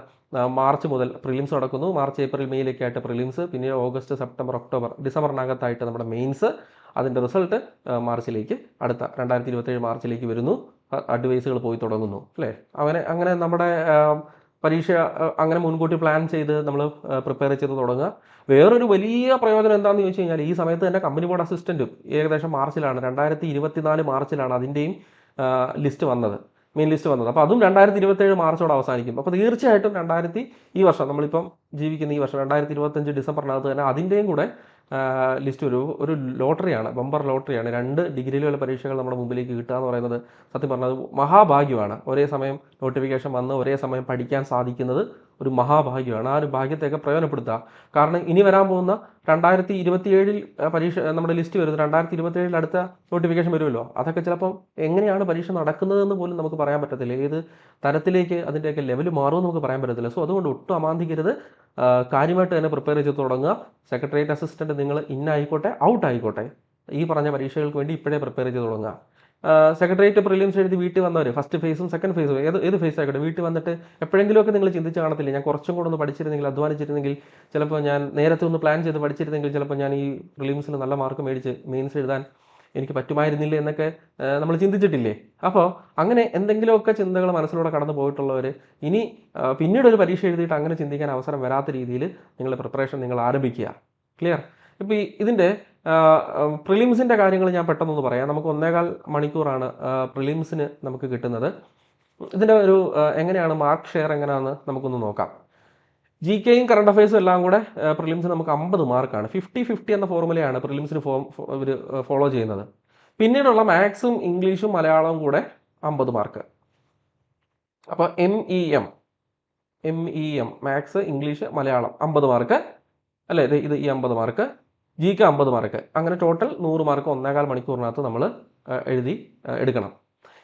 മാർച്ച് മുതൽ പ്രിലിംസ് നടക്കുന്നു. മാർച്ച് ഏപ്രിൽ മെയ്യിലൊക്കെ ആയിട്ട് പ്രിലിംസ് പിന്നെ ഓഗസ്റ്റ് സെപ്റ്റംബർ ഒക്ടോബർ ഡിസംബറിനകത്തായിട്ട് നമ്മുടെ മെയിൻസ് അതിന്റെ റിസൾട്ട് മാർച്ചിലേക്ക് അടുത്ത രണ്ടായിരത്തി ഇരുപത്തേഴ് മാർച്ചിലേക്ക് വരുന്നു. അഡ്വൈസുകൾ പോയി തുടങ്ങുന്നു. അല്ലേ? അങ്ങനെ അങ്ങനെ നമ്മുടെ പരീക്ഷ അങ്ങനെ മുൻകൂട്ടി പ്ലാൻ ചെയ്ത് നമ്മൾ പ്രിപ്പയർ ചെയ്ത് തുടങ്ങുക. വേറൊരു വലിയ പ്രയോജനം എന്താണെന്ന് ചോദിച്ചു കഴിഞ്ഞാൽ ഈ സമയത്ത് തന്നെ കമ്പനി ബോർഡ് അസിസ്റ്റന്റും ഏകദേശം മാർച്ചിലാണ് രണ്ടായിരത്തി ഇരുപത്തിനാല് മാർച്ചിലാണ് അതിന്റെയും ലിസ്റ്റ് വന്നത് മെയിൻ ലിസ്റ്റ് വന്നത്. അപ്പോൾ അതും രണ്ടായിരത്തി ഇരുപത്തേഴ് മാർച്ചോടെ അവസാനിക്കും. അപ്പോൾ തീർച്ചയായിട്ടും രണ്ടായിരത്തി ഈ വർഷം നമ്മളിപ്പം ജീവിക്കുന്ന ഈ വർഷം രണ്ടായിരത്തി ഇരുപത്തഞ്ച് ഡിസംബറിനകത്ത് തന്നെ അതിന്റെയും കൂടെ ലിസ്റ്റ് ഒരു ഒരു ലോട്ടറിയാണ് ബമ്പർ ലോട്ടറിയാണ്. രണ്ട് ഡിഗ്രിയിലുള്ള പരീക്ഷകൾ നമ്മുടെ മുമ്പിലേക്ക് കിട്ടുക എന്ന് പറയുന്നത് സത്യം പറഞ്ഞാൽ മഹാഭാഗ്യമാണ്. ഒരേ സമയം നോട്ടിഫിക്കേഷൻ വന്ന് ഒരേ സമയം പഠിക്കാൻ സാധിക്കുന്നത് ഒരു മഹാഭാഗ്യമാണ്. ആ ഒരു ഭാഗ്യത്തെയൊക്കെ പ്രയോജനപ്പെടുത്തുക. കാരണം ഇനി വരാൻ പോകുന്ന രണ്ടായിരത്തി ഇരുപത്തിയേഴിൽ പരീക്ഷ നമ്മുടെ ലിസ്റ്റ് വരുന്നത് രണ്ടായിരത്തി ഇരുപത്തിയേഴിൽ അടുത്ത നോട്ടിഫിക്കേഷൻ വരുമല്ലോ. അതൊക്കെ ചിലപ്പം എങ്ങനെയാണ് പരീക്ഷ നടക്കുന്നതെന്ന് പോലും നമുക്ക് പറയാൻ പറ്റത്തില്ല. ഏത് തരത്തിലേക്ക് അതിന്റെയൊക്കെ ലെവൽ മാറുമെന്ന് നമുക്ക് പറയാൻ പറ്റത്തില്ല. സോ അതുകൊണ്ട് ഒട്ടും അമാന്തിക്കരുത്. കാര്യമായിട്ട് തന്നെ പ്രിപ്പയർ ചെയ്ത് തുടങ്ങുക. സെക്രട്ടേറിയറ്റ് അസിസ്റ്റന്റ് നിങ്ങൾ ഇന്നായിക്കോട്ടെ ഔട്ട് ആയിക്കോട്ടെ. ഈ പറഞ്ഞ പരീക്ഷകൾക്ക് വേണ്ടി ഇപ്പോഴേ പ്രിപ്പയർ ചെയ്ത് തുടങ്ങുക. സെക്രട്ടേറിയറ്റ് പ്രിലിംസ് എഴുതി വീട്ടിൽ വന്നവർ ഫസ്റ്റ് ഫേസും സെക്കൻഡ് ഫേസും ഏത് ഏത് ഫേസ് ആയിക്കോട്ടെ വീട്ടിൽ വന്നിട്ട് എപ്പോഴെങ്കിലുമൊക്കെ നിങ്ങൾ ചിന്തിച്ച് കാണത്തില്ല? ഞാൻ കുറച്ചും കൂടെ ഒന്ന് പഠിച്ചിരുന്നെങ്കിൽ അധ്വാനിച്ചിരുന്നെങ്കിൽ ചിലപ്പോൾ ഞാൻ നേരത്തെ ഒന്ന് പ്ലാൻ ചെയ്ത് പഠിച്ചിരുന്നെങ്കിൽ ചിലപ്പോൾ ഞാൻ ഈ പ്രിലിംസിൽ നല്ല മാർക്ക് മേടിച്ച് മെയിൻസ് എഴുതാൻ എനിക്ക് പറ്റുമായിരുന്നില്ല എന്നൊക്കെ നമ്മൾ ചിന്തിച്ചിട്ടില്ലേ? അപ്പോൾ അങ്ങനെ എന്തെങ്കിലുമൊക്കെ ചിന്തകൾ മനസ്സിലൂടെ കടന്നു പോയിട്ടുള്ളവർ ഇനി പിന്നീട് ഒരു പരീക്ഷ എഴുതിയിട്ട് അങ്ങനെ ചിന്തിക്കാൻ അവസരം വരാത്ത രീതിയിൽ നിങ്ങളുടെ പ്രിപ്പറേഷൻ നിങ്ങൾ ആരംഭിക്കുക. ക്ലിയർ ഇപ്പോൾ ഈ ഇതിന്റെ പ്രിലിംസിന്റെ കാര്യങ്ങൾ ഞാൻ പെട്ടെന്നൊന്ന് പറയാം. നമുക്ക് ഒന്നേകാൽ മണിക്കൂറാണ് പ്രിലിംസിന് നമുക്ക് കിട്ടുന്നത്. ഇതിന്റെ ഒരു എങ്ങനെയാണ് മാർക്ക് ഷെയർ എങ്ങനെയാണെന്ന് നമുക്കൊന്ന് നോക്കാം. ജി കെയും കറണ്ട് അഫയേഴ്സും എല്ലാം കൂടെ പ്രിലിംസിന് നമുക്ക് അമ്പത് മാർക്കാണ് ഫിഫ്റ്റി ഫിഫ്റ്റി എന്ന ഫോർമുലയാണ് പ്രിലിംസിന് ഫോം ഇവർ ഫോളോ ചെയ്യുന്നത്. പിന്നീടുള്ള മാത്സും ഇംഗ്ലീഷും മലയാളവും കൂടെ അമ്പത് മാർക്ക് അപ്പോൾ M E M M E M maths English Malayalam അമ്പത് മാർക്ക് അല്ലേ ഇത് ഇത് ഈ അമ്പത് മാർക്ക് ജിക്ക് അമ്പത് മാർക്ക് അങ്ങനെ ടോട്ടൽ നൂറ് മാർക്ക് ഒന്നേകാൽ മണിക്കൂറിനകത്ത് നമ്മൾ എഴുതി എടുക്കണം.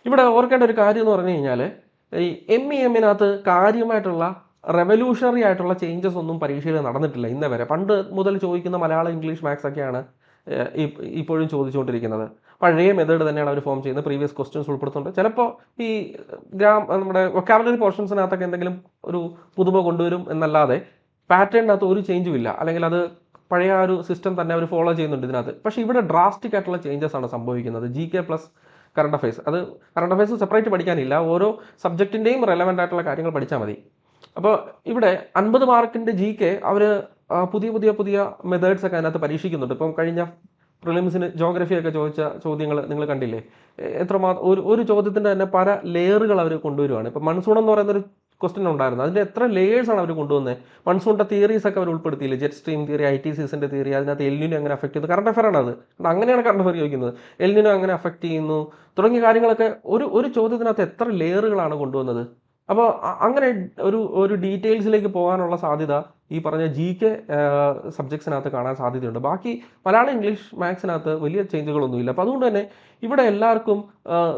ഇവിടെ ഓർക്കേണ്ട ഒരു കാര്യം എന്ന് പറഞ്ഞു കഴിഞ്ഞാൽ ഈ എം ഇ എമ്മിനകത്ത് കാര്യമായിട്ടുള്ള റെവല്യൂഷണറി ആയിട്ടുള്ള ചേഞ്ചസ് ഒന്നും പരീക്ഷയിൽ നടന്നിട്ടില്ല ഇന്നേ വരെ. പണ്ട് മുതൽ ചോദിക്കുന്ന മലയാളം ഇംഗ്ലീഷ് മാത്സ് ഒക്കെയാണ് ഇപ്പോഴും ചോദിച്ചുകൊണ്ടിരിക്കുന്നത്. പഴയ മെത്തേഡ് തന്നെയാണ് അവർ ഫോം ചെയ്യുന്നത്. പ്രീവിയസ് ക്വസ്റ്റ്യൻസ് ഉൾപ്പെടുത്തുന്നുണ്ട്. ചിലപ്പോൾ ഈ ഗ്രാം നമ്മുടെ വൊക്കാബുലറി പോർഷൻസിനകത്തൊക്കെ എന്തെങ്കിലും ഒരു പുതുമ കൊണ്ടുവരും എന്നല്ലാതെ പാറ്റേണിനകത്ത് ഒരു ചേഞ്ചും ഇല്ല. അല്ലെങ്കിൽ അത് പഴയ ആ ഒരു സിസ്റ്റം തന്നെ അവർ ഫോളോ ചെയ്യുന്നുണ്ട് ഇതിനകത്ത്. പക്ഷേ ഇവിടെ ഡ്രാസ്റ്റിക് ആയിട്ടുള്ള ചേഞ്ചസ് ആണ് സംഭവിക്കുന്നത്. G K plus current affairs അത് കറണ്ട് അഫയേഴ്സ് സെപ്പറേറ്റ് പഠിക്കാനില്ല. ഓരോ സബ്ജക്റ്റിന്റെയും റെലവന്റ് ആയിട്ടുള്ള കാര്യങ്ങൾ പഠിച്ചാൽ മതി. അപ്പോൾ ഇവിടെ അൻപത് മാർക്കിന്റെ ജി കെ അവർ പുതിയ പുതിയ പുതിയ മെത്തേഡ്സ് ഒക്കെ അതിനകത്ത് പരീക്ഷിക്കുന്നുണ്ട്. ഇപ്പം കഴിഞ്ഞ പ്രിലിംസിന് ജോഗ്രഫി ഒക്കെ ചോദിച്ച ചോദ്യങ്ങൾ നിങ്ങൾ കണ്ടില്ലേ? എത്ര എത്രമാത്രം ഒരു ഒരു ചോദ്യത്തിന്റെ തന്നെ പല ലെയറുകൾ അവർ കൊണ്ടുവരുവാണ്. ഇപ്പം മൺസൂൺ എന്ന് പറയുന്ന ഒരു ക്വസ്റ്റ്യൻ ഉണ്ടായിരുന്നു. അതിന്റെ എത്ര ലേയേഴ്സ് ആണ് അവർ കൊണ്ടുവന്നത് മൺസൂണിന്റെ തിയറീസ് ഒക്കെ അവർ ഉൾപ്പെടുത്തിയില്ല? Jet stream theory I T സീസിന്റെ theory അതിനകത്ത് എല്ലിനും എങ്ങനെ അഫക്ട് ചെയ്യുന്നു. കറണ്ട് അഫയർ ആണ് അത്. അങ്ങനെയാണ് കറണ്ട് അഫയർ ചോദിക്കുന്നത്. എല്ലിനും അങ്ങനെ അഫക്ട് ചെയ്യുന്നു. തുടങ്ങിയ കാര്യങ്ങളൊക്കെ ഒരു ഒരു ചോദ്യത്തിനകത്ത് എത്ര ലെയറുകളാണ് കൊണ്ടുവന്നത്? അപ്പോൾ അങ്ങനെ ഒരു ഒരു ഡീറ്റെയിൽസിലേക്ക് പോകാനുള്ള സാധ്യത ഈ പറഞ്ഞ ജി കെ സബ്ജക്ട്സിനകത്ത് കാണാൻ സാധ്യതയുണ്ട്. ബാക്കി മലയാളം ഇംഗ്ലീഷ് മാത്സിനകത്ത് വലിയ ചേഞ്ചുകളൊന്നുമില്ല അപ്പോൾ അതുകൊണ്ട് തന്നെ ഇവിടെ എല്ലാവർക്കും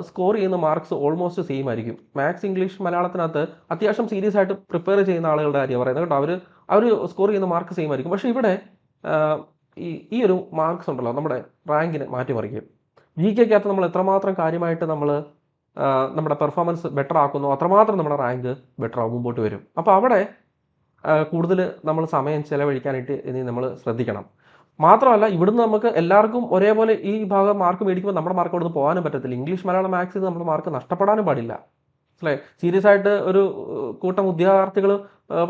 സ്കോർ ചെയ്യുന്ന മാർക്സ് ഓൾമോസ്റ്റ് സെയിം ആയിരിക്കും. മാത്സ് ഇംഗ്ലീഷ് മലയാളത്തിനകത്ത് അത്യാവശ്യം സീരിയസ് ആയിട്ട് പ്രിപ്പയർ ചെയ്യുന്ന ആളുകളുടെ കാര്യം പറയുന്നത് കേട്ടോ. അവർ അവർ സ്കോർ ചെയ്യുന്ന മാർക്ക് സെയിം ആയിരിക്കും. പക്ഷേ ഇവിടെ ഈ ഒരു മാർക്സ് ഉണ്ടല്ലോ നമ്മുടെ റാങ്കിനെ മാറ്റിമറിക്കും. ജി കെക്കകത്ത് നമ്മൾ എത്രമാത്രം കാര്യമായിട്ട് നമ്മൾ നമ്മുടെ പെർഫോമൻസ് ബെറ്റർ ആക്കുന്നു. അത്രമാത്രം നമ്മുടെ റാങ്ക് ബെറ്റർ ആകും മുമ്പോട്ട് വരും. അപ്പോൾ അവിടെ കൂടുതൽ നമ്മൾ സമയം ചിലവഴിക്കാനായിട്ട് ഇനി നമ്മൾ ശ്രദ്ധിക്കണം. മാത്രമല്ല ഇവിടുന്ന് നമുക്ക് എല്ലാവർക്കും ഒരേപോലെ ഈ ഭാഗം മാർക്ക് മേടിക്കുമ്പോൾ നമ്മുടെ മാർക്ക് അവിടുന്ന് പോകാനും പറ്റത്തില്ല. ഇംഗ്ലീഷ് മലയാളം മാത്സിൽ നമ്മുടെ മാർക്ക് നഷ്ടപ്പെടാനും പാടില്ല. മനസ്സിലായി? സീരിയസ് ആയിട്ട് ഒരു കൂട്ടം വിദ്യാർത്ഥികൾ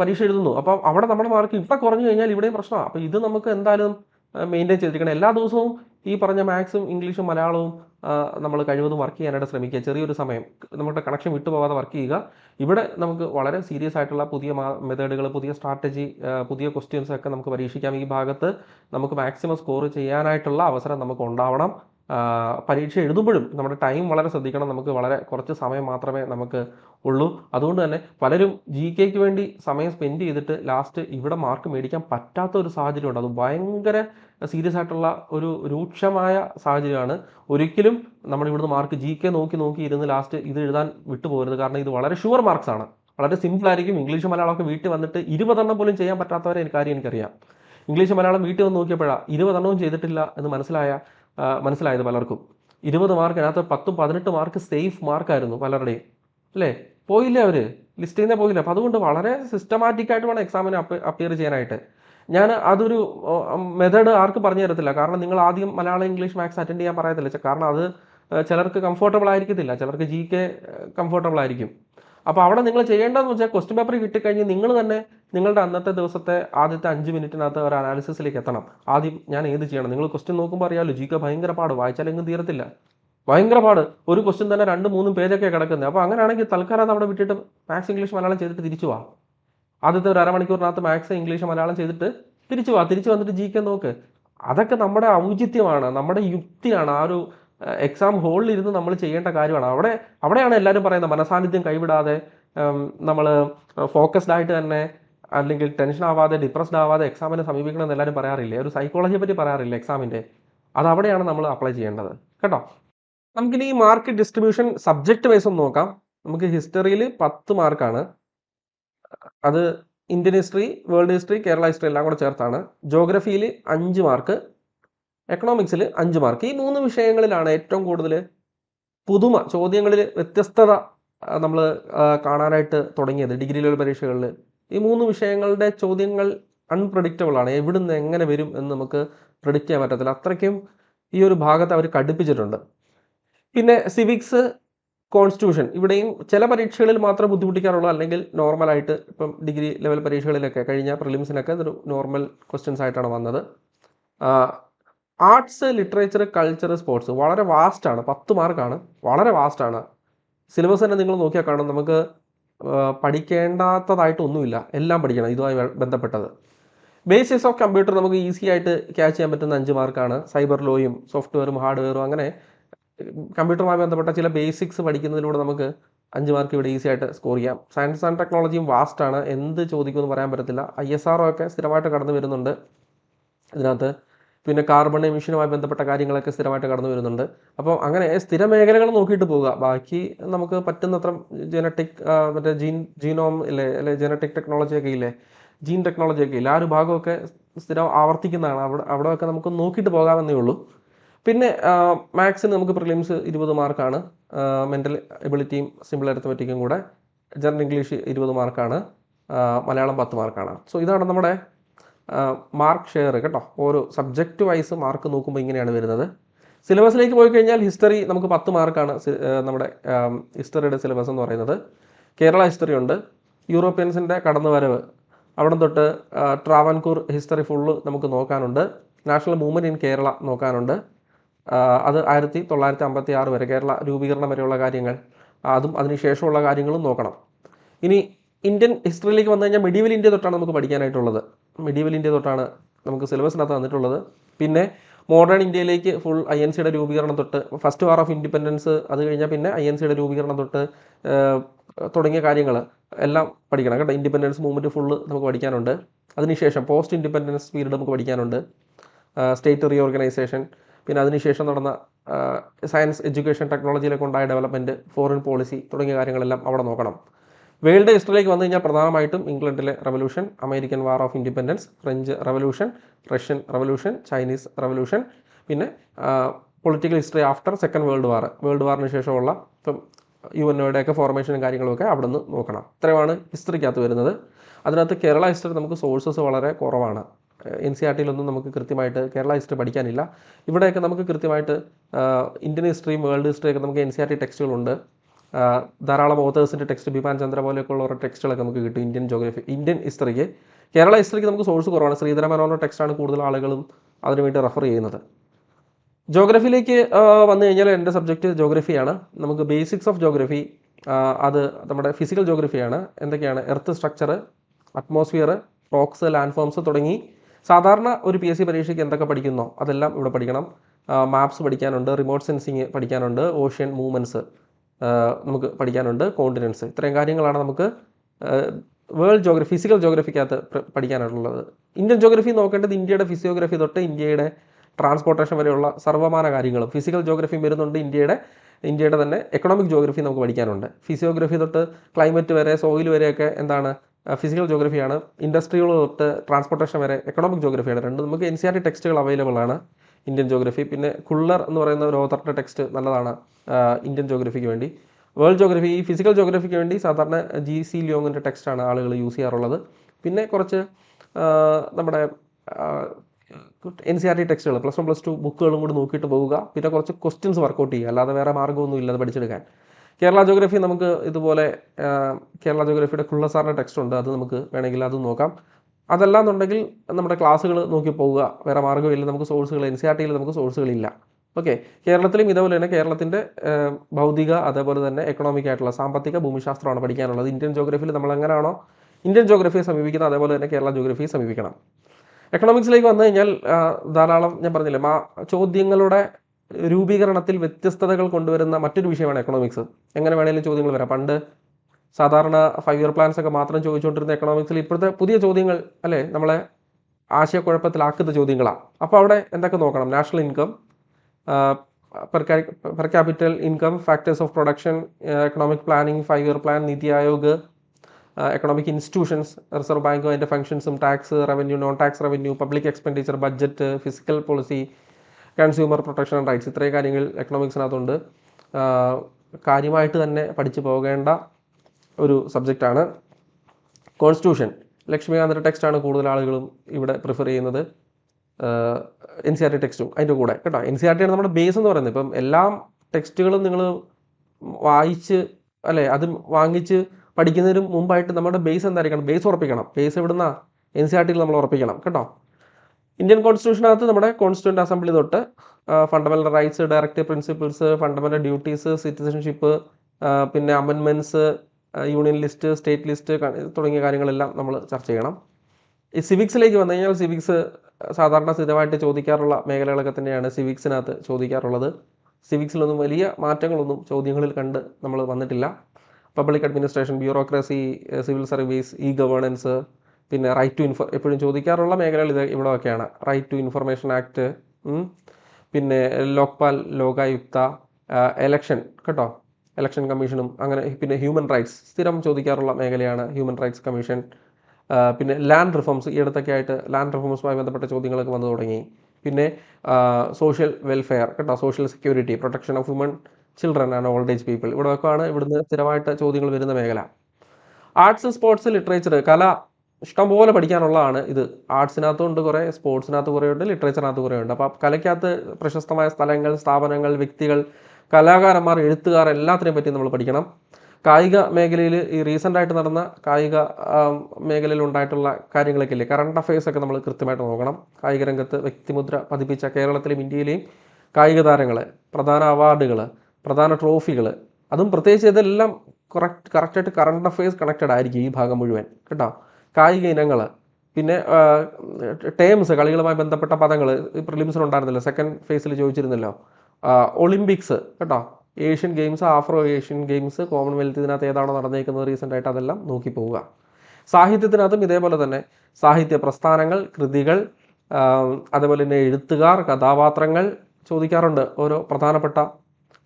പരീക്ഷ എഴുതുന്നു. അപ്പം അവിടെ നമ്മുടെ മാർക്ക് ഇവിടെ കുറഞ്ഞു കഴിഞ്ഞാൽ ഇവിടെയും പ്രശ്നമാണ് അപ്പോൾ ഇത് നമുക്ക് എന്തായാലും മെയിന്റെയിൻ ചെയ്തിരിക്കണം. എല്ലാ ദിവസവും ഈ പറഞ്ഞ മാത്സും ഇംഗ്ലീഷും മലയാളവും നമ്മൾ കഴിവതും വർക്ക് ചെയ്യാനായിട്ട് ശ്രമിക്കുക. ചെറിയൊരു സമയം നമ്മുടെ കണക്ഷൻ വിട്ടുപോകാതെ വർക്ക് ചെയ്യുക. ഇവിടെ നമുക്ക് വളരെ സീരിയസ് ആയിട്ടുള്ള പുതിയ മെത്തേഡുകൾ പുതിയ സ്ട്രാറ്റജി പുതിയ ക്വസ്റ്റ്യൻസ് ഒക്കെ നമുക്ക് പരീക്ഷിക്കാം. ഈ ഭാഗത്ത് നമുക്ക് മാക്സിമം സ്കോർ ചെയ്യാനായിട്ടുള്ള അവസരം നമുക്ക് ഉണ്ടാവണം. പരീക്ഷ എഴുതുമ്പോഴും നമ്മുടെ ടൈം വളരെ ശ്രദ്ധിക്കണം. നമുക്ക് വളരെ കുറച്ച് സമയം മാത്രമേ നമുക്ക് ഉള്ളൂ. അതുകൊണ്ട് തന്നെ പലരും ജി കെക്ക് വേണ്ടി സമയം സ്പെൻഡ് ചെയ്തിട്ട് ലാസ്റ്റ് ഇവിടെ മാർക്ക് മേടിക്കാൻ പറ്റാത്ത ഒരു സാഹചര്യമുണ്ട്. അത് ഭയങ്കര സീരിയസ് ആയിട്ടുള്ള ഒരു രൂക്ഷമായ സാഹചര്യമാണ്. ഒരിക്കലും നമ്മൾ ഇവിടുന്ന് മാർക്ക് ജി കെ നോക്കി നോക്കി ഇരുന്ന് ലാസ്റ്റ് ഇത് എഴുതാൻ വിട്ടുപോകരുത് കാരണം ഇത് വളരെ ഷുവർ മാർക്സ് ആണ്. വളരെ സിമ്പിൾ ആയിരിക്കും. ഇംഗ്ലീഷ് മലയാളമൊക്കെ വീട്ടിൽ വന്നിട്ട് ഇരുപതെണ്ണം പോലും ചെയ്യാൻ പറ്റാത്തവരെ കാര്യം എനിക്കറിയാം. ഇംഗ്ലീഷ് മലയാളം വീട്ടിൽ വന്ന് നോക്കിയപ്പോഴാണ് ഇരുപതെണ്ണവും ചെയ്തിട്ടില്ല എന്ന് മനസ്സിലായ മനസ്സിലായത് പലർക്കും. ഇരുപത് മാർക്കിനകത്ത് പത്തും പതിനെട്ട് മാർക്ക് സേഫ് മാർക്കായിരുന്നു പലരുടെയും. അല്ലേ? പോയില്ലേ അവർ ലിസ്റ്റിൽ നിന്നേ പോയില്ല. അപ്പം അതുകൊണ്ട് വളരെ സിസ്റ്റമാറ്റിക് ആയിട്ട് വേണം എക്സാമിന് അപ്പിയർ ചെയ്യാനായിട്ട്. ഞാൻ അതൊരു മെത്തേഡ് ആർക്കും പറഞ്ഞു തരത്തില്ല. കാരണം നിങ്ങൾ ആദ്യം മലയാളം ഇംഗ്ലീഷ് മാത്സ് അറ്റൻഡ് ചെയ്യാൻ പറയത്തില്ല. കാരണം അത് ചിലർക്ക് കംഫർട്ടബിൾ ആയിരിക്കത്തില്ല. ചിലർക്ക് ജി കെ കംഫർട്ടബിൾ ആയിരിക്കും. അപ്പോൾ അവിടെ നിങ്ങൾ ചെയ്യേണ്ടതെന്ന് വെച്ചാൽ ക്വസ്റ്റ്യൻ പേപ്പർ കിട്ടിക്കഴിഞ്ഞ് നിങ്ങൾ തന്നെ നിങ്ങളുടെ അന്നത്തെ ദിവസത്തെ ആദ്യത്തെ അഞ്ച് മിനിറ്റിനകത്ത് ഒരു അനാലിസിസിലേക്ക് എത്തണം. ആദ്യം ഞാൻ ഏത് ചെയ്യണം? നിങ്ങൾ ക്വസ്റ്റ്യൻ നോക്കുമ്പോൾ അറിയാമല്ലോ ജി ഭയങ്കര പാട്. വായിച്ചാലെങ്കിലും തീരത്തില്ല. ഭയങ്കര പാട്. ഒരു ക്വസ്റ്റ്യൻ തന്നെ രണ്ട് മൂന്നും പേജൊക്കെ കിടക്കുന്നത് അപ്പോൾ അങ്ങനെയാണെങ്കിൽ തൽക്കാലം അത് അവിടെ വിട്ടിട്ട് മാത്സ് ഇംഗ്ലീഷ് മലയാളം ചെയ്തിട്ട് തിരിച്ചു വാ. ആദ്യത്തെ ഒരു അരമണിക്കൂറിനകത്ത് മാത്സ് ഇംഗ്ലീഷ് മലയാളം ചെയ്തിട്ട് തിരിച്ചു വാ. തിരിച്ചു വന്നിട്ട് ജി നോക്ക്. അതൊക്കെ നമ്മുടെ ഔചിത്യമാണ് നമ്മുടെ യുക്തിയാണ്. ആ ഒരു എക്സാം ഹോളിൽ ഇരുന്ന് നമ്മൾ ചെയ്യേണ്ട കാര്യമാണ്. അവിടെ അവിടെയാണ് എല്ലാവരും പറയുന്നത് മനസാന്നിധ്യം കൈവിടാതെ നമ്മൾ ഫോക്കസ്ഡ് ആയിട്ട് തന്നെ അല്ലെങ്കിൽ ടെൻഷൻ ആവാതെ ഡിപ്രസ്ഡ് ആവാതെ എക്സാമിനെ സമീപിക്കണം എന്ന് എല്ലാവരും പറയാറില്ലേ? ഒരു സൈക്കോളജിയെ പറ്റി പറയാറില്ല എക്സാമിന്റെ അത് അവിടെയാണ് നമ്മൾ അപ്ലൈ ചെയ്യേണ്ടത്. കേട്ടോ? നമുക്കിനി ഈ മാർക്ക് ഡിസ്ട്രിബ്യൂഷൻ സബ്ജക്റ്റ് വൈസ് ഒന്ന് നോക്കാം. നമുക്ക് ഹിസ്റ്ററിയിൽ പത്ത് മാർക്കാണ് അത് Indian history world history Kerala history എല്ലാം കൂടെ ചേർത്താണ്. ജോഗ്രഫിയിൽ അഞ്ച് മാർക്ക് എക്കണോമിക്സിൽ അഞ്ച് മാർക്ക് ഈ മൂന്ന് വിഷയങ്ങളിലാണ് ഏറ്റവും കൂടുതൽ പുതുമ ചോദ്യങ്ങളിൽ വ്യത്യസ്തത നമ്മൾ കാണാനായിട്ട് തുടങ്ങിയത് ഡിഗ്രി ലെവൽ പരീക്ഷകളിൽ ഈ മൂന്ന് വിഷയങ്ങളുടെ ചോദ്യങ്ങൾ അൺപ്രഡിക്റ്റബിൾ ആണ്. എവിടുന്ന് എങ്ങനെ വരും എന്ന് നമുക്ക് പ്രിഡിക്റ്റ് ചെയ്യാൻ പറ്റത്തില്ല. അത്രയ്ക്കും ഈ ഒരു ഭാഗത്ത് അവർ കടുപ്പിച്ചിട്ടുണ്ട് പിന്നെ സിവിക്സ് കോൺസ്റ്റിറ്റ്യൂഷൻ ഇവിടെയും ചില പരീക്ഷകളിൽ മാത്രം ബുദ്ധിമുട്ടിക്കാറുള്ളൂ അല്ലെങ്കിൽ നോർമലായിട്ട് ഇപ്പം ഡിഗ്രി ലെവൽ പരീക്ഷകളിലൊക്കെ കഴിഞ്ഞ പ്രിലിംസിനൊക്കെ ഇതൊരു നോർമൽ ക്വസ്റ്റ്യൻസ് ആയിട്ടാണ് വന്നത്. ആർട്സ് ലിറ്ററേച്ചർ കൾച്ചർ സ്പോർട്സ് വളരെ വാസ്റ്റാണ് പത്ത് മാർക്കാണ് വളരെ വാസ്റ്റാണ് സിലബസ് തന്നെ നിങ്ങൾ നോക്കിയാൽ കാണും. നമുക്ക് പഠിക്കേണ്ടാത്തതായിട്ടൊന്നുമില്ല എല്ലാം പഠിക്കണം. ഇതുമായി ബന്ധപ്പെട്ടത്. ബേസിസ് ഓഫ് കമ്പ്യൂട്ടർ നമുക്ക് ഈസി ആയിട്ട് ക്യാച്ച് ചെയ്യാൻ പറ്റുന്ന അഞ്ച് മാർക്കാണ് സൈബർ ലോയും സോഫ്റ്റ്വെയറും ഹാർഡ്വെയറും അങ്ങനെ കമ്പ്യൂട്ടറുമായി ബന്ധപ്പെട്ട ചില ബേസിക്സ് പഠിക്കുന്നതിലൂടെ നമുക്ക് അഞ്ച് മാർക്ക് ഇവിടെ ഈസി ആയിട്ട് സ്കോർ ചെയ്യാം. സയൻസ് ആൻഡ് ടെക്നോളജിയും വാസ്റ്റാണ് എന്ത് ചോദിക്കുമെന്ന് പറയാൻ പറ്റത്തില്ല. ഐ എസ് ആർ ഒക്കെ സ്ഥിരമായിട്ട് കടന്നു വരുന്നുണ്ട്. ഇതിനകത്ത് പിന്നെ കാർബൺ എമിഷനുമായി ബന്ധപ്പെട്ട കാര്യങ്ങളൊക്കെ സ്ഥിരമായിട്ട് കടന്നു വരുന്നുണ്ട്. അപ്പോൾ അങ്ങനെ സ്ഥിര മേഖലകൾ നോക്കിയിട്ട് പോവുക. ബാക്കി നമുക്ക് പറ്റുന്നത്ര ജനറ്റിക് മറ്റേ ജീൻ ജീനോം ഇല്ലേ അല്ലെ ജനറ്റിക് ടെക്നോളജിയൊക്കെ ഇല്ലേ ജീൻ ടെക്നോളജിയൊക്കെ ഇല്ലേ ആ ഒരു ഭാഗമൊക്കെ സ്ഥിരം ആവർത്തിക്കുന്നതാണ്. അവിടെ അവിടെയൊക്കെ നമുക്ക് നോക്കിയിട്ട് പോകാമെന്നേ ഉള്ളൂ. പിന്നെ മാത്സിന് നമുക്ക് പ്രിലിംസ് ഇരുപത് മാർക്കാണ്. മെന്റൽ എബിലിറ്റിയും സിമ്പിൾ അരിത്തമെറ്റിക്കും കൂടെ ജനറൽ ഇംഗ്ലീഷ് ഇരുപത് മാർക്കാണ്. മലയാളം പത്ത് മാർക്കാണ്. സോ ഇതാണ് നമ്മുടെ മാർക്ക് ഷെയർ കേട്ടോ. ഓരോ സബ്ജക്റ്റ് വൈസ് മാർക്ക് നോക്കുമ്പോൾ ഇങ്ങനെയാണ് വരുന്നത്. സിലബസിലേക്ക് പോയി കഴിഞ്ഞാൽ ഹിസ്റ്ററി നമുക്ക് പത്ത് മാർക്കാണ് നമ്മുടെ ഹിസ്റ്ററിയുടെ സിലബസ് എന്ന് പറയുന്നത്. കേരള ഹിസ്റ്ററി ഉണ്ട് യൂറോപ്യൻസിന്റെ കടന്നുവരവ്. അവിടെ തൊട്ട് ട്രാവൻകൂർ ഹിസ്റ്ററി ഫുള്ള് നമുക്ക് നോക്കാനുണ്ട്. നാഷണൽ മൂവ്മെന്റ് ഇൻ കേരള നോക്കാനുണ്ട്. അത് ആയിരത്തി തൊള്ളായിരത്തി അമ്പത്തി ആറ് വരെ കേരള രൂപീകരണം വരെയുള്ള കാര്യങ്ങൾ. അതും അതിനുശേഷമുള്ള കാര്യങ്ങളും നോക്കണം. ഇനി ഇന്ത്യൻ ഹിസ്റ്ററിയിലേക്ക് വന്നു കഴിഞ്ഞാൽ മെഡീവൽ ഇന്ത്യ തൊട്ടാണ് നമുക്ക് പഠിക്കാനായിട്ടുള്ളത്. മെഡീവൽ ഇന്ത്യ തൊട്ടാണ് നമുക്ക് സിലബസിനകത്ത് തന്നിട്ടുള്ളത് പിന്നെ മോഡേൺ ഇന്ത്യയിലേക്ക് ഫുൾ ഐ എൻ സിയുടെ രൂപീകരണം തൊട്ട് ഫസ്റ്റ് വാർ ഓഫ് ഇൻഡിപെൻഡൻസ് അത് കഴിഞ്ഞാൽ പിന്നെ ഐ എൻ സിയുടെ രൂപീകരണം തൊട്ട് തുടങ്ങിയ കാര്യങ്ങൾ എല്ലാം പഠിക്കണം കേട്ടോ. ഇൻഡിപെൻഡൻസ് മൂവ്മെന്റ് ഫുള്ള് നമുക്ക് പഠിക്കാനുണ്ട്. അതിനുശേഷം പോസ്റ്റ് ഇൻഡിപെൻഡൻസ് പീരീഡ് നമുക്ക് പഠിക്കാനുണ്ട്. സ്റ്റേറ്റ് റീഓർഗനൈസേഷൻ പിന്നെ അതിനുശേഷം നടന്ന സയൻസ് എഡ്യൂക്കേഷൻ ടെക്നോളജിയിലൊക്കെ ഉണ്ടായ ഡെവലപ്മെന്റ് ഫോറിൻ പോളിസി തുടങ്ങിയ കാര്യങ്ങളെല്ലാം അവിടെ നോക്കണം. വേൾഡ് ഹിസ്റ്ററിയിലേക്ക് വന്നു കഴിഞ്ഞാൽ പ്രധാനമായിട്ടും ഇംഗ്ലണ്ടിലെ revolution American war of independence French revolution Russian revolution Chinese revolution പിന്നെ political history after second world war. World വാറിന് ശേഷമുള്ള ഇപ്പം യു എൻ ഒയുടെ ഒക്കെ ഫോർമേഷനും കാര്യങ്ങളൊക്കെ അവിടെ നിന്ന് നോക്കണം. ഇത്രയുമാണ് ഹിസ്റ്ററിക്കകത്ത് വരുന്നത്. അതിനകത്ത് കേരള ഹിസ്റ്ററി നമുക്ക് സോഴ്സസ് വളരെ കുറവാണ്. എൻ സി ആർ ടിയിലൊന്നും നമുക്ക് കൃത്യമായിട്ട് കേരള ഹിസ്റ്ററി പഠിക്കാനില്ല. ഇവിടെയൊക്കെ നമുക്ക് കൃത്യമായിട്ട് ഇന്ത്യൻ ഹിസ്റ്ററിയും വേൾഡ് ഹിസ്റ്ററിയൊക്കെ നമുക്ക് എൻ സി ആർ ടി ടെക്സ്റ്റുകളുണ്ട്. ധാരാളം ഓതേഴ്സിന്റെ ടെക്സ്റ്റ് ബിപാൻ ചന്ദ്ര പോലെയൊക്കെയുള്ള ഓരോ ടെക്സ്റ്റുകളൊക്കെ നമുക്ക് കിട്ടും. ഇന്ത്യൻ ജോഗ്രഫി ഇന്ത്യൻ ഹിസ്റ്ററിക്ക് കേരള ഹിസ്റ്ററിക്ക് നമുക്ക് സോഴ്സ് കുറവാണ്. ശ്രീധര ടെക്സ്റ്റാണ് കൂടുതൽ ആളുകളും അതിനുവേണ്ടി റെഫർ ചെയ്യുന്നത്. ജോഗ്രഫിയിലേക്ക് വന്നു കഴിഞ്ഞാൽ എന്റെ സബ്ജക്റ്റ് ജോഗ്രഫിയാണ് നമുക്ക് ബേസിക്സ് ഓഫ് ജോഗ്രഫി അത് നമ്മുടെ ഫിസിക്കൽ ജോഗ്രഫിയാണ് എന്തൊക്കെയാണ്? Earth structure atmosphere rocks landforms തുടങ്ങി സാധാരണ ഒരു പി എസ് സി പരീക്ഷയ്ക്ക് എന്തൊക്കെ പഠിക്കുന്നോ അതെല്ലാം ഇവിടെ പഠിക്കണം. മാപ്സ് പഠിക്കാനുണ്ട് റിമോട്ട് സെൻസിങ് പഠിക്കാനുണ്ട് ഓഷ്യൻ മൂവ്മെന്റ്സ് നമുക്ക് പഠിക്കാനുണ്ട് കോണ്ടിനൻസ് ഇത്രയും കാര്യങ്ങളാണ് നമുക്ക് വേൾഡ് ജോഗ്രഫി ഫിസിക്കൽ ജോഗ്രഫിക്കകത്ത് പഠിക്കാനായിട്ടുള്ളത് ഇന്ത്യൻ ജോഗ്രഫി നോക്കേണ്ടത് ഇന്ത്യയുടെ ഫിസിയോഗ്രഫി തൊട്ട് ഇന്ത്യയുടെ ട്രാൻസ്പോർട്ടേഷൻ വരെയുള്ള സർവമാന കാര്യങ്ങളും. ഫിസിക്കൽ ജോഗ്രഫിയും വരുന്നുണ്ട് ഇന്ത്യയുടെ ഇന്ത്യയുടെ തന്നെ എക്കണോമിക് ജോഗ്രഫി നമുക്ക് പഠിക്കാനുണ്ട്. ഫിസിയോഗ്രഫി തൊട്ട് ക്ലൈമറ്റ് വരെ സോയിൽ വരെയൊക്കെ എന്താണ് ഫിസിക്കൽ ജോഗ്രഫിയാണ് ഇൻഡസ്ട്രികൾ തൊട്ട് ട്രാൻസ്പോർട്ടേഷൻ വരെ എക്കണോമിക് ജോഗ്രഫിയാണ് രണ്ട് നമുക്ക് എൻ സി ആർ ടി ടെക്സ്റ്റുകൾ അവൈലബിൾ ആണ്. ഇന്ത്യൻ ജോഗ്രഫി പിന്നെ കുള്ളർ എന്ന് പറയുന്ന ഒരു ഓതറിന്റെ ടെക്സ്റ്റ് നല്ലതാണ് ഇന്ത്യൻ ജോഗ്രഫിക്ക് വേണ്ടി. വേൾഡ് ജോഗ്രഫി ഈ ഫിസിക്കൽ ജോഗ്രഫിക്ക് വേണ്ടി സാധാരണ ജി സി ലിയോങ്ങിന്റെ ടെക്സ്റ്റാണ് ആളുകൾ യൂസ് ചെയ്യാറുള്ളത്. പിന്നെ കുറച്ച് നമ്മുടെ എൻ സി ആർ ടി ടെക്സ്റ്റുകൾ പ്ലസ് വൺ പ്ലസ് ടു ബുക്കുകളും കൂടി നോക്കിയിട്ട് പോവുക പിന്നെ കുറച്ച് ക്വസ്റ്റ്യൻസ് വർക്കൗട്ട് ചെയ്യുക. അല്ലാതെ വേറെ മാർഗമൊന്നും ഇല്ലാതെ പഠിച്ചെടുക്കാൻ. കേരള ജോഗ്രഫി നമുക്ക് ഇതുപോലെ കേരള ജോഗ്രഫിയുടെ കുള്ള സാറിന്റെ ടെക്സ്റ്റ് ഉണ്ട്. അത് നമുക്ക് വേണമെങ്കിൽ അത് നോക്കാം. അതല്ലാന്നുണ്ടെങ്കിൽ നമ്മുടെ ക്ലാസ്സുകൾ നോക്കി പോവുക. വേറെ മാർഗമില്ല. നമുക്ക് സോഴ്സുകൾ എൻ സി ആർ ടിയിൽ നമുക്ക് സോഴ്സുകളില്ല. ഓക്കെ. കേരളത്തിലും ഇതേപോലെ തന്നെ കേരളത്തിന്റെ ഭൗതിക അതേപോലെ തന്നെ എക്കണോമിക് ആയിട്ടുള്ള സാമ്പത്തിക ഭൂമിശാസ്ത്രമാണ് പഠിക്കാനുള്ളത്. ഇന്ത്യൻ ജോഗ്രഫിയിൽ നമ്മൾ എങ്ങനെയാണോ ഇന്ത്യൻ ജോഗ്രഫിയെ സമീപിക്കുന്നത് അതേപോലെ തന്നെ കേരള ജോഗ്രഫിയെ സമീപിക്കണം. എക്കണോമിക്സിലേക്ക് വന്നു കഴിഞ്ഞാൽ ധാരാളം ഞാൻ പറഞ്ഞില്ലേ മാ ചോദ്യങ്ങളുടെ രൂപീകരണത്തിൽ വ്യത്യസ്തതകൾ കൊണ്ടുവരുന്ന മറ്റൊരു വിഷയമാണ് എക്കണോമിക്സ് എങ്ങനെ വേണമെങ്കിലും ചോദ്യങ്ങൾ വരാം. പണ്ട് സാധാരണ ഫൈവ് ഇയർ പ്ലാൻസ് ഒക്കെ മാത്രം ചോദിച്ചുകൊണ്ടിരുന്ന എക്കണോമിക്സിൽ ഇപ്പോഴത്തെ പുതിയ ചോദ്യങ്ങൾ അല്ലേ? നമ്മളെ ആശയക്കുഴപ്പത്തിലാക്കുന്ന ചോദ്യങ്ങളാണ് അപ്പോൾ അവിടെ എന്തൊക്കെ നോക്കണം? National income per per capital income factors of production economic planning five year plan NITI Aayog economic institutions reserve ബാങ്കും അതിന്റെ ഫംഗ്ഷൻസും tax revenue non tax revenue public expenditure budget physical policy consumer protection and rights ഇത്രയും കാര്യങ്ങൾ എക്കണോമിക്സിനകത്തുണ്ട് കാര്യമായിട്ട് തന്നെ പഠിച്ചു പോകേണ്ട ഒരു സബ്ജക്റ്റാണ്. കോൺസ്റ്റിറ്റ്യൂഷൻ. ലക്ഷ്മികാന്തിന്റെ ടെക്സ്റ്റാണ് കൂടുതൽ ആളുകളും ഇവിടെ പ്രിഫർ ചെയ്യുന്നത്. എൻ സി ആർ ടി ടെക്സ്റ്റും അതിന്റെ കൂടെ. കേട്ടോ എൻ സി ആർ ടി ആണ് നമ്മുടെ ബേസ് എന്ന് പറയുന്നത്. ഇപ്പം എല്ലാ ടെക്സ്റ്റുകളും നിങ്ങൾ വായിച്ച് അല്ലേ അത് വാങ്ങിച്ച് പഠിക്കുന്നതിന് മുമ്പായിട്ട് നമ്മുടെ ബേസ് എന്തായിരിക്കണം? ബേസ് ഉറപ്പിക്കണം. ബേസ് എവിടുന്ന? എൻ സി ആർ ടിയിൽ നമ്മൾ ഉറപ്പിക്കണം. കേട്ടോ. ഇന്ത്യൻ കോൺസ്റ്റിറ്റ്യൂഷനകത്ത് നമ്മുടെ കോൺസ്റ്റിറ്റ്യൂന്റ് അസംബ്ലി തൊട്ട് fundamental rights directive principles fundamental duties citizenship പിന്നെ അമെൻമെന്റ്സ് യൂണിയൻ ലിസ്റ്റ് സ്റ്റേറ്റ് ലിസ്റ്റ് തുടങ്ങിയ കാര്യങ്ങളെല്ലാം നമ്മൾ ചർച്ച ചെയ്യണം. ഈ സിവിക്സിലേക്ക് വന്നു കഴിഞ്ഞാൽ സിവിക്സ് സാധാരണ സ്ഥിരമായിട്ട് ചോദിക്കാറുള്ള മേഖലകളൊക്കെ തന്നെയാണ് സിവിക്സിനകത്ത് ചോദിക്കാറുള്ളത്. സിവിക്സിലൊന്നും വലിയ മാറ്റങ്ങളൊന്നും ചോദ്യങ്ങളിൽ കണ്ട് നമ്മൾ വന്നിട്ടില്ല. Public administration bureaucracy civil service e governance പിന്നെ റൈറ്റ് ടു ഇൻഫോ എപ്പോഴും ചോദിക്കാറുള്ള മേഖലകൾ ഇത് ഇവിടെയൊക്കെയാണ്. റൈറ്റ് ടു ഇൻഫർമേഷൻ ആക്ട് പിന്നെ ലോക്പാൽ ലോകായുക്ത എലക്ഷൻ കേട്ടോ? ഇലക്ഷൻ കമ്മീഷനും അങ്ങനെ പിന്നെ ഹ്യൂമൻ റൈറ്റ്സ് സ്ഥിരം ചോദിക്കാറുള്ള മേഖലയാണ് ഹ്യൂമൻ റൈറ്റ്സ് കമ്മീഷൻ പിന്നെ ലാൻഡ് റിഫോംസ് ഈ അടുത്തൊക്കെ ആയിട്ട് ലാൻഡ് റിഫോംസുമായി ബന്ധപ്പെട്ട ചോദ്യങ്ങളൊക്കെ വന്നു തുടങ്ങി. പിന്നെ സോഷ്യൽ വെൽഫെയർ കേട്ടോ social security protection of human children and old age people ഇവിടെയൊക്കെ ആണ് ഇവിടുന്ന് സ്ഥിരമായിട്ട് ചോദ്യങ്ങൾ വരുന്ന മേഖല. ആർട്സ് സ്പോർട്സ് ലിറ്ററേച്ചർ കല ഇഷ്ടംപോലെ പഠിക്കാനുള്ളതാണ് ഇത്. ആർട്സിനകത്തുണ്ട് കുറേ സ്പോർട്സിനകത്ത് കുറേ ഉണ്ട് ലിറ്ററേച്ചറിനകത്ത് കുറേ ഉണ്ട്. അപ്പോൾ കലയ്ക്കകത്ത് പ്രശസ്തമായ സ്ഥലങ്ങൾ സ്ഥാപനങ്ങൾ വ്യക്തികൾ കലാകാരന്മാർ എഴുത്തുകാർ എല്ലാത്തിനെയും പറ്റി നമ്മൾ പഠിക്കണം. കായിക മേഖലയിൽ ഈ റീസെന്റ് ആയിട്ട് നടന്ന കായിക മേഖലയിൽ ഉണ്ടായിട്ടുള്ള കാര്യങ്ങളൊക്കെ ഇല്ലേ കറണ്ട് അഫയേഴ്സ് ഒക്കെ നമ്മൾ കൃത്യമായിട്ട് നോക്കണം. കായിക രംഗത്ത് വ്യക്തിമുദ്ര പതിപ്പിച്ച കേരളത്തിലെയും ഇന്ത്യയിലെയും കായിക താരങ്ങൾ പ്രധാന അവാർഡുകൾ പ്രധാന ട്രോഫികൾ അതും പ്രത്യേകിച്ച് ഇതെല്ലാം കറക്റ്റ് കറക്റ്റായിട്ട് കറണ്ട് അഫയേഴ്സ് കണക്റ്റഡ് ആയിരിക്കും ഈ ഭാഗം മുഴുവൻ കേട്ടോ? കായിക ഇനങ്ങൾ പിന്നെ ടേംസ് കളികളുമായി ബന്ധപ്പെട്ട പദങ്ങൾ പ്രിലിംസിൽ ഉണ്ടായിരുന്നല്ലോ സെക്കൻഡ് ഫേസിൽ ചോദിച്ചിരുന്നല്ലോ. ഒളിമ്പിക്സ് കേട്ടോ. Asian games Afro Asian games Commonwealth ഇതിനകത്ത് ഏതാണോ നടന്നേക്കുന്നത് റീസെന്റ് ആയിട്ട് അതെല്ലാം നോക്കി പോവുക. സാഹിത്യത്തിനകത്തും ഇതേപോലെ തന്നെ സാഹിത്യ പ്രസ്ഥാനങ്ങൾ കൃതികൾ അതേപോലെ തന്നെ എഴുത്തുകാർ കഥാപാത്രങ്ങൾ ചോദിക്കാറുണ്ട്. ഓരോ പ്രധാനപ്പെട്ട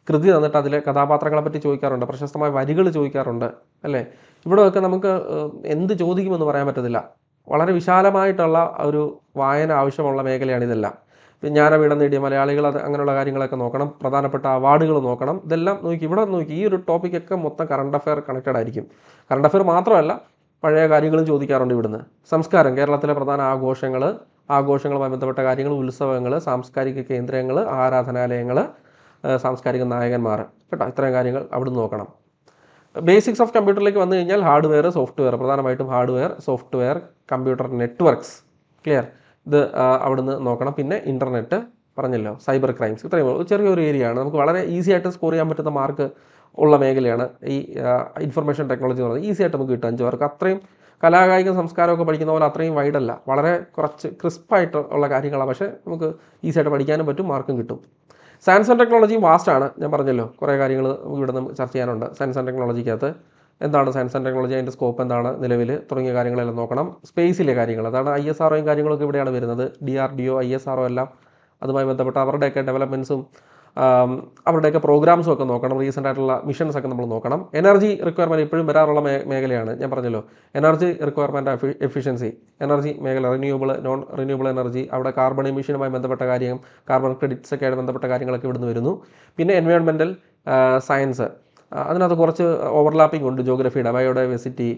കൃതി തന്നിട്ട് അതിലെ കഥാപാത്രങ്ങളെ പറ്റി ചോദിക്കാറുണ്ട്. പ്രശസ്തമായ വരികൾ ചോദിക്കാറുണ്ട് അല്ലേ? ഇവിടെയൊക്കെ നമുക്ക് എന്ത് ചോദിക്കുമെന്ന് പറയാൻ പറ്റത്തില്ല. വളരെ വിശാലമായിട്ടുള്ള ഒരു വായന ആവശ്യമുള്ള മേഖലയാണ് ഇതെല്ലാം. ജ്ഞാനപീഠം നേടിയ മലയാളികൾ അത് അങ്ങനെയുള്ള കാര്യങ്ങളൊക്കെ നോക്കണം. പ്രധാനപ്പെട്ട അവാർഡുകൾ നോക്കണം. ഇതെല്ലാം നോക്കി ഇവിടെ നോക്കി ഈ ഒരു ടോപ്പിക്കൊക്കെ മൊത്തം കറണ്ട് അഫയർ കണക്റ്റഡ് ആയിരിക്കും. കറണ്ട് അഫയർ മാത്രമല്ല പഴയ കാര്യങ്ങളും ചോദിക്കാറുണ്ട് ഇവിടുന്ന്. സംസ്കാരം കേരളത്തിലെ പ്രധാന ആഘോഷങ്ങൾ ആഘോഷങ്ങളുമായി ബന്ധപ്പെട്ട കാര്യങ്ങൾ ഉത്സവങ്ങൾ സാംസ്കാരിക കേന്ദ്രങ്ങൾ ആരാധനാലയങ്ങൾ സാംസ്കാരിക നായകന്മാർ കേട്ടോ ഇത്രയും കാര്യങ്ങൾ അവിടുന്ന് നോക്കണം. ബേസിക്സ് ഓഫ് കമ്പ്യൂട്ടറിലേക്ക് വന്നു കഴിഞ്ഞാൽ ഹാർഡ്വെയർ സോഫ്റ്റ്വെയർ പ്രധാനമായിട്ടും hardware software computer networks clear ഇത് അവിടുന്ന് നോക്കണം. പിന്നെ ഇന്റർനെറ്റ് പറഞ്ഞല്ലോ സൈബർ ക്രൈംസ് ഇത്രയും. ചെറിയൊരു ഏരിയ ആണ്. നമുക്ക് വളരെ ഈസി ആയിട്ട് സ്കോർ ചെയ്യാൻ പറ്റുന്ന മാർക്ക് ഉള്ള മേഖലയാണ് ഈ ഇൻഫർമേഷൻ ടെക്നോളജി എന്ന് പറയുന്നത്. ഈസി ആയിട്ട് നമുക്ക് കിട്ടും അഞ്ച് പേർക്ക്. അത്രയും കലാകായിക സംസ്കാരമൊക്കെ പഠിക്കുന്ന പോലെ അത്രയും വൈഡല്ല വളരെ കുറച്ച് ക്രിസ്പായിട്ട് ഉള്ള കാര്യങ്ങളാണ് പക്ഷേ നമുക്ക് ഈസി ആയിട്ട് പഠിക്കാനും പറ്റും മാർക്കും കിട്ടും. സയൻസ് ആൻഡ് ടെക്നോളജി വാസ്റ്റാണ് ഞാൻ പറഞ്ഞല്ലോ കുറേ കാര്യങ്ങൾ ഇവിടെ നിന്ന് ചർച്ച ചെയ്യാനുണ്ട്. സയൻസ് ആൻഡ് ടെക്നോളജിക്കകത്ത് എന്താണ് സയൻസ് ആൻഡ് ടെക്നോളജി അതിന്റെ സ്കോപ്പ് എന്താണ് നിലവിൽ തുടങ്ങിയ കാര്യങ്ങളെല്ലാം നോക്കണം. സ്പേസിലെ കാര്യങ്ങൾ അതാണ് ഐ എസ് ആർഒയും കാര്യങ്ങളൊക്കെ ഇവിടെയാണ് വരുന്നത്. D R D O I S RO എല്ലാം അതുമായി ബന്ധപ്പെട്ട അവരുടെയൊക്കെ ഡെവലപ്മെന്റ്സും അവരുടെയൊക്കെ പ്രോഗ്രാംസും ഒക്കെ നോക്കണം. റീസെന്റ് ആയിട്ടുള്ള മിഷൻസ് ഒക്കെ നമ്മൾ നോക്കണം. എനർജി റിക്വയർമെന്റ് ഇപ്പോഴും വരാറുള്ള മേഖലയാണ്. ഞാൻ പറഞ്ഞല്ലോ എനർജി റിക്വയർമെന്റ് എഫിഷ്യൻസി എനർജി മേഖല റിന്യൂവബിൾ നോൺ റിന്യൂവബിൾ എനർജി അവിടെ കാർബൺ എമിഷനുമായി ബന്ധപ്പെട്ട കാര്യം കാർബൺ ക്രെഡിറ്റ്സ് ഒക്കെ ആയിട്ട് ബന്ധപ്പെട്ട കാര്യങ്ങളൊക്കെ ഇവിടുന്ന് വരുന്നു. പിന്നെ എൻവയോൺമെന്റൽ സയൻസ് അതിനകത്ത് കുറച്ച് ഓവർലാപ്പിംഗ് ഉണ്ട്. ജോഗ്രഫിയുടെ ബയോഡൈവേഴ്സിറ്റി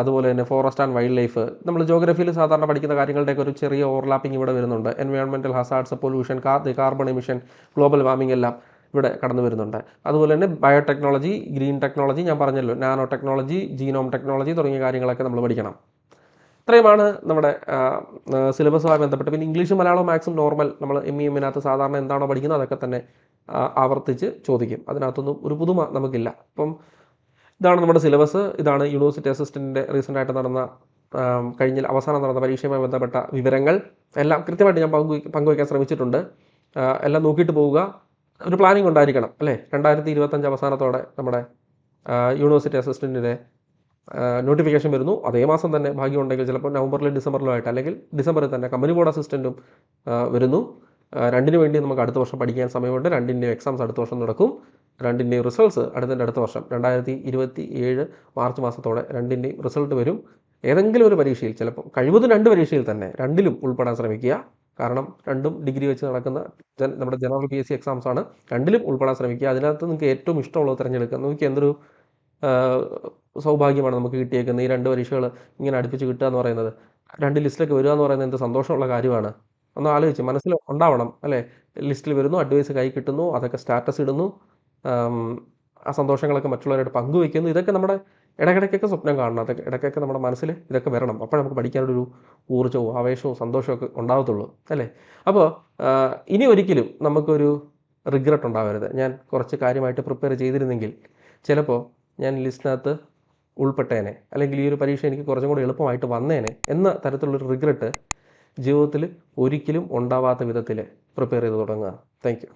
അതുപോലെ തന്നെ ഫോറസ്റ്റ് ആൻഡ് വൈൽഡ് ലൈഫ് നമ്മൾ ജോഗ്രഫിയിൽ സാധാരണ പഠിക്കുന്ന കാര്യങ്ങളുടെയൊക്കെ ഒരു ചെറിയ ഓവർലാപ്പിംഗ് ഇവിടെ വരുന്നുണ്ട്. എൻവയോൺമെന്റൽ hazards pollution carbon emission global warming എല്ലാം ഇവിടെ കടന്നു വരുന്നുണ്ട്. അതുപോലെ തന്നെ ബയോടെക്നോളജി ഗ്രീൻ ടെക്നോളജി ഞാൻ പറഞ്ഞല്ലോ നാനോ ടെക്നോളജി ജീനോം ടെക്നോളജി തുടങ്ങിയ കാര്യങ്ങളൊക്കെ നമ്മൾ പഠിക്കണം. ഇത്രയുമാണ് നമ്മുടെ സിലബസുമായി ബന്ധപ്പെട്ട്. പിന്നെ ഇംഗ്ലീഷും മലയാളവും മാത്സും നോർമൽ നമ്മൾ എം ഇ എമ്മിനകത്ത് സാധാരണ എന്താണോ പഠിക്കുന്നത് അതൊക്കെ തന്നെ ആവർത്തിച്ച് ചോദിക്കും. അതിനകത്തൊന്നും ഒരു പുതുമ നമുക്കില്ല. അപ്പം ഇതാണ് നമ്മുടെ സിലബസ്. ഇതാണ് യൂണിവേഴ്സിറ്റി അസിസ്റ്റന്റിന്റെ റീസെന്റ് ആയിട്ട് നടന്ന കഴിഞ്ഞ അവസാനം നടന്ന പരീക്ഷയുമായി ബന്ധപ്പെട്ട വിവരങ്ങൾ. എല്ലാം കൃത്യമായിട്ട് ഞാൻ പങ്കു പങ്കുവയ്ക്കാൻ ശ്രമിച്ചിട്ടുണ്ട്. എല്ലാം നോക്കിയിട്ട് പോവുക. ഒരു പ്ലാനിങ് ഉണ്ടായിരിക്കണം അല്ലേ? രണ്ടായിരത്തി ഇരുപത്തഞ്ച് അവസാനത്തോടെ നമ്മുടെ യൂണിവേഴ്സിറ്റി അസിസ്റ്റന്റിന്റെ നോട്ടിഫിക്കേഷൻ വരുന്നു. അതേ മാസം തന്നെ ഭാഗ്യമുണ്ടെങ്കിൽ ചിലപ്പോൾ നവംബറിലും ഡിസംബറിലും ആയിട്ട് അല്ലെങ്കിൽ ഡിസംബറിൽ തന്നെ കമ്പനി ബോർഡ് അസിസ്റ്റന്റും വരുന്നു. രണ്ടിന് വേണ്ടി നമുക്ക് അടുത്ത വർഷം പഠിക്കാൻ സമയമുണ്ട്. രണ്ടിന്റെയും എക്സാംസ് അടുത്ത വർഷം നടക്കും. രണ്ടിന്റെയും റിസൾട്ട്സ് അടുത്തതിന്റെ അടുത്ത വർഷം. രണ്ടായിരത്തി ഇരുപത്തി ഏഴ് മാർച്ച് മാസത്തോടെ രണ്ടിന്റെയും റിസൾട്ട് വരും. ഏതെങ്കിലും ഒരു പരീക്ഷയിൽ ചിലപ്പോൾ കഴിവതും രണ്ട് പരീക്ഷയിൽ തന്നെ രണ്ടിലും ഉൾപ്പെടാൻ ശ്രമിക്കുക. കാരണം രണ്ടും ഡിഗ്രി വെച്ച് നടക്കുന്ന നമ്മുടെ general P S C exams ആണ്. രണ്ടിലും ഉൾപ്പെടാൻ ശ്രമിക്കുക. അതിനകത്ത് നിങ്ങൾക്ക് ഏറ്റവും ഇഷ്ടമുള്ളത് തിരഞ്ഞെടുക്കുക. നമുക്ക് എന്തൊരു സൗഭാഗ്യമാണ് നമുക്ക് കിട്ടിയേക്കുന്നത്. ഈ രണ്ട് പരീക്ഷകൾ ഇങ്ങനെ അടുപ്പിച്ച് കിട്ടുക എന്ന് പറയുന്നത്. രണ്ട് ലിസ്റ്റിലൊക്കെ വരിക എന്ന് പറയുന്നത് എന്ത് സന്തോഷമുള്ള കാര്യമാണ്. ഒന്ന് ആലോചിച്ച് മനസ്സിൽ ഉണ്ടാവണം അല്ലേ? ലിസ്റ്റിൽ വരുന്നു അഡ്വൈസ് കൈ കിട്ടുന്നു അതൊക്കെ സ്റ്റാറ്റസ് ഇടുന്നു ആം, സന്തോഷങ്ങളൊക്കെ മറ്റുള്ളവരായിട്ട് പങ്കുവയ്ക്കുന്നു ഇതൊക്കെ നമ്മുടെ ഇടയ്ക്കിടയ്ക്കൊക്കെ സ്വപ്നം കാണണം. അതൊക്കെ ഇടയ്ക്കൊക്കെ നമ്മുടെ മനസ്സിൽ ഇതൊക്കെ വരണം. അപ്പോൾ നമുക്ക് പഠിക്കാനൊരു ഊർജവും ആവേശവും സന്തോഷവും ഒക്കെ ഉണ്ടാകത്തുള്ളൂ അല്ലേ? അപ്പോൾ ഇനി ഒരിക്കലും നമുക്കൊരു റിഗ്രറ്റ് ഉണ്ടാവരുത്. ഞാൻ കുറച്ച് കാര്യമായിട്ട് പ്രിപ്പയർ ചെയ്തിരുന്നെങ്കിൽ ചിലപ്പോൾ ഞാൻ ലിസ്റ്റിനകത്ത് ഉൾപ്പെട്ടേനെ അല്ലെങ്കിൽ ഈ ഒരു പരീക്ഷ എനിക്ക് കുറച്ചും കൂടി എളുപ്പമായിട്ട് വന്നേനെ എന്ന തരത്തിലുള്ളൊരു റിഗ്രറ്റ് ജീവിതത്തിൽ ഒരിക്കലും ഉണ്ടാവാത്ത വിധത്തിൽ പ്രിപ്പയർ ചെയ്ത് തുടങ്ങുക. താങ്ക്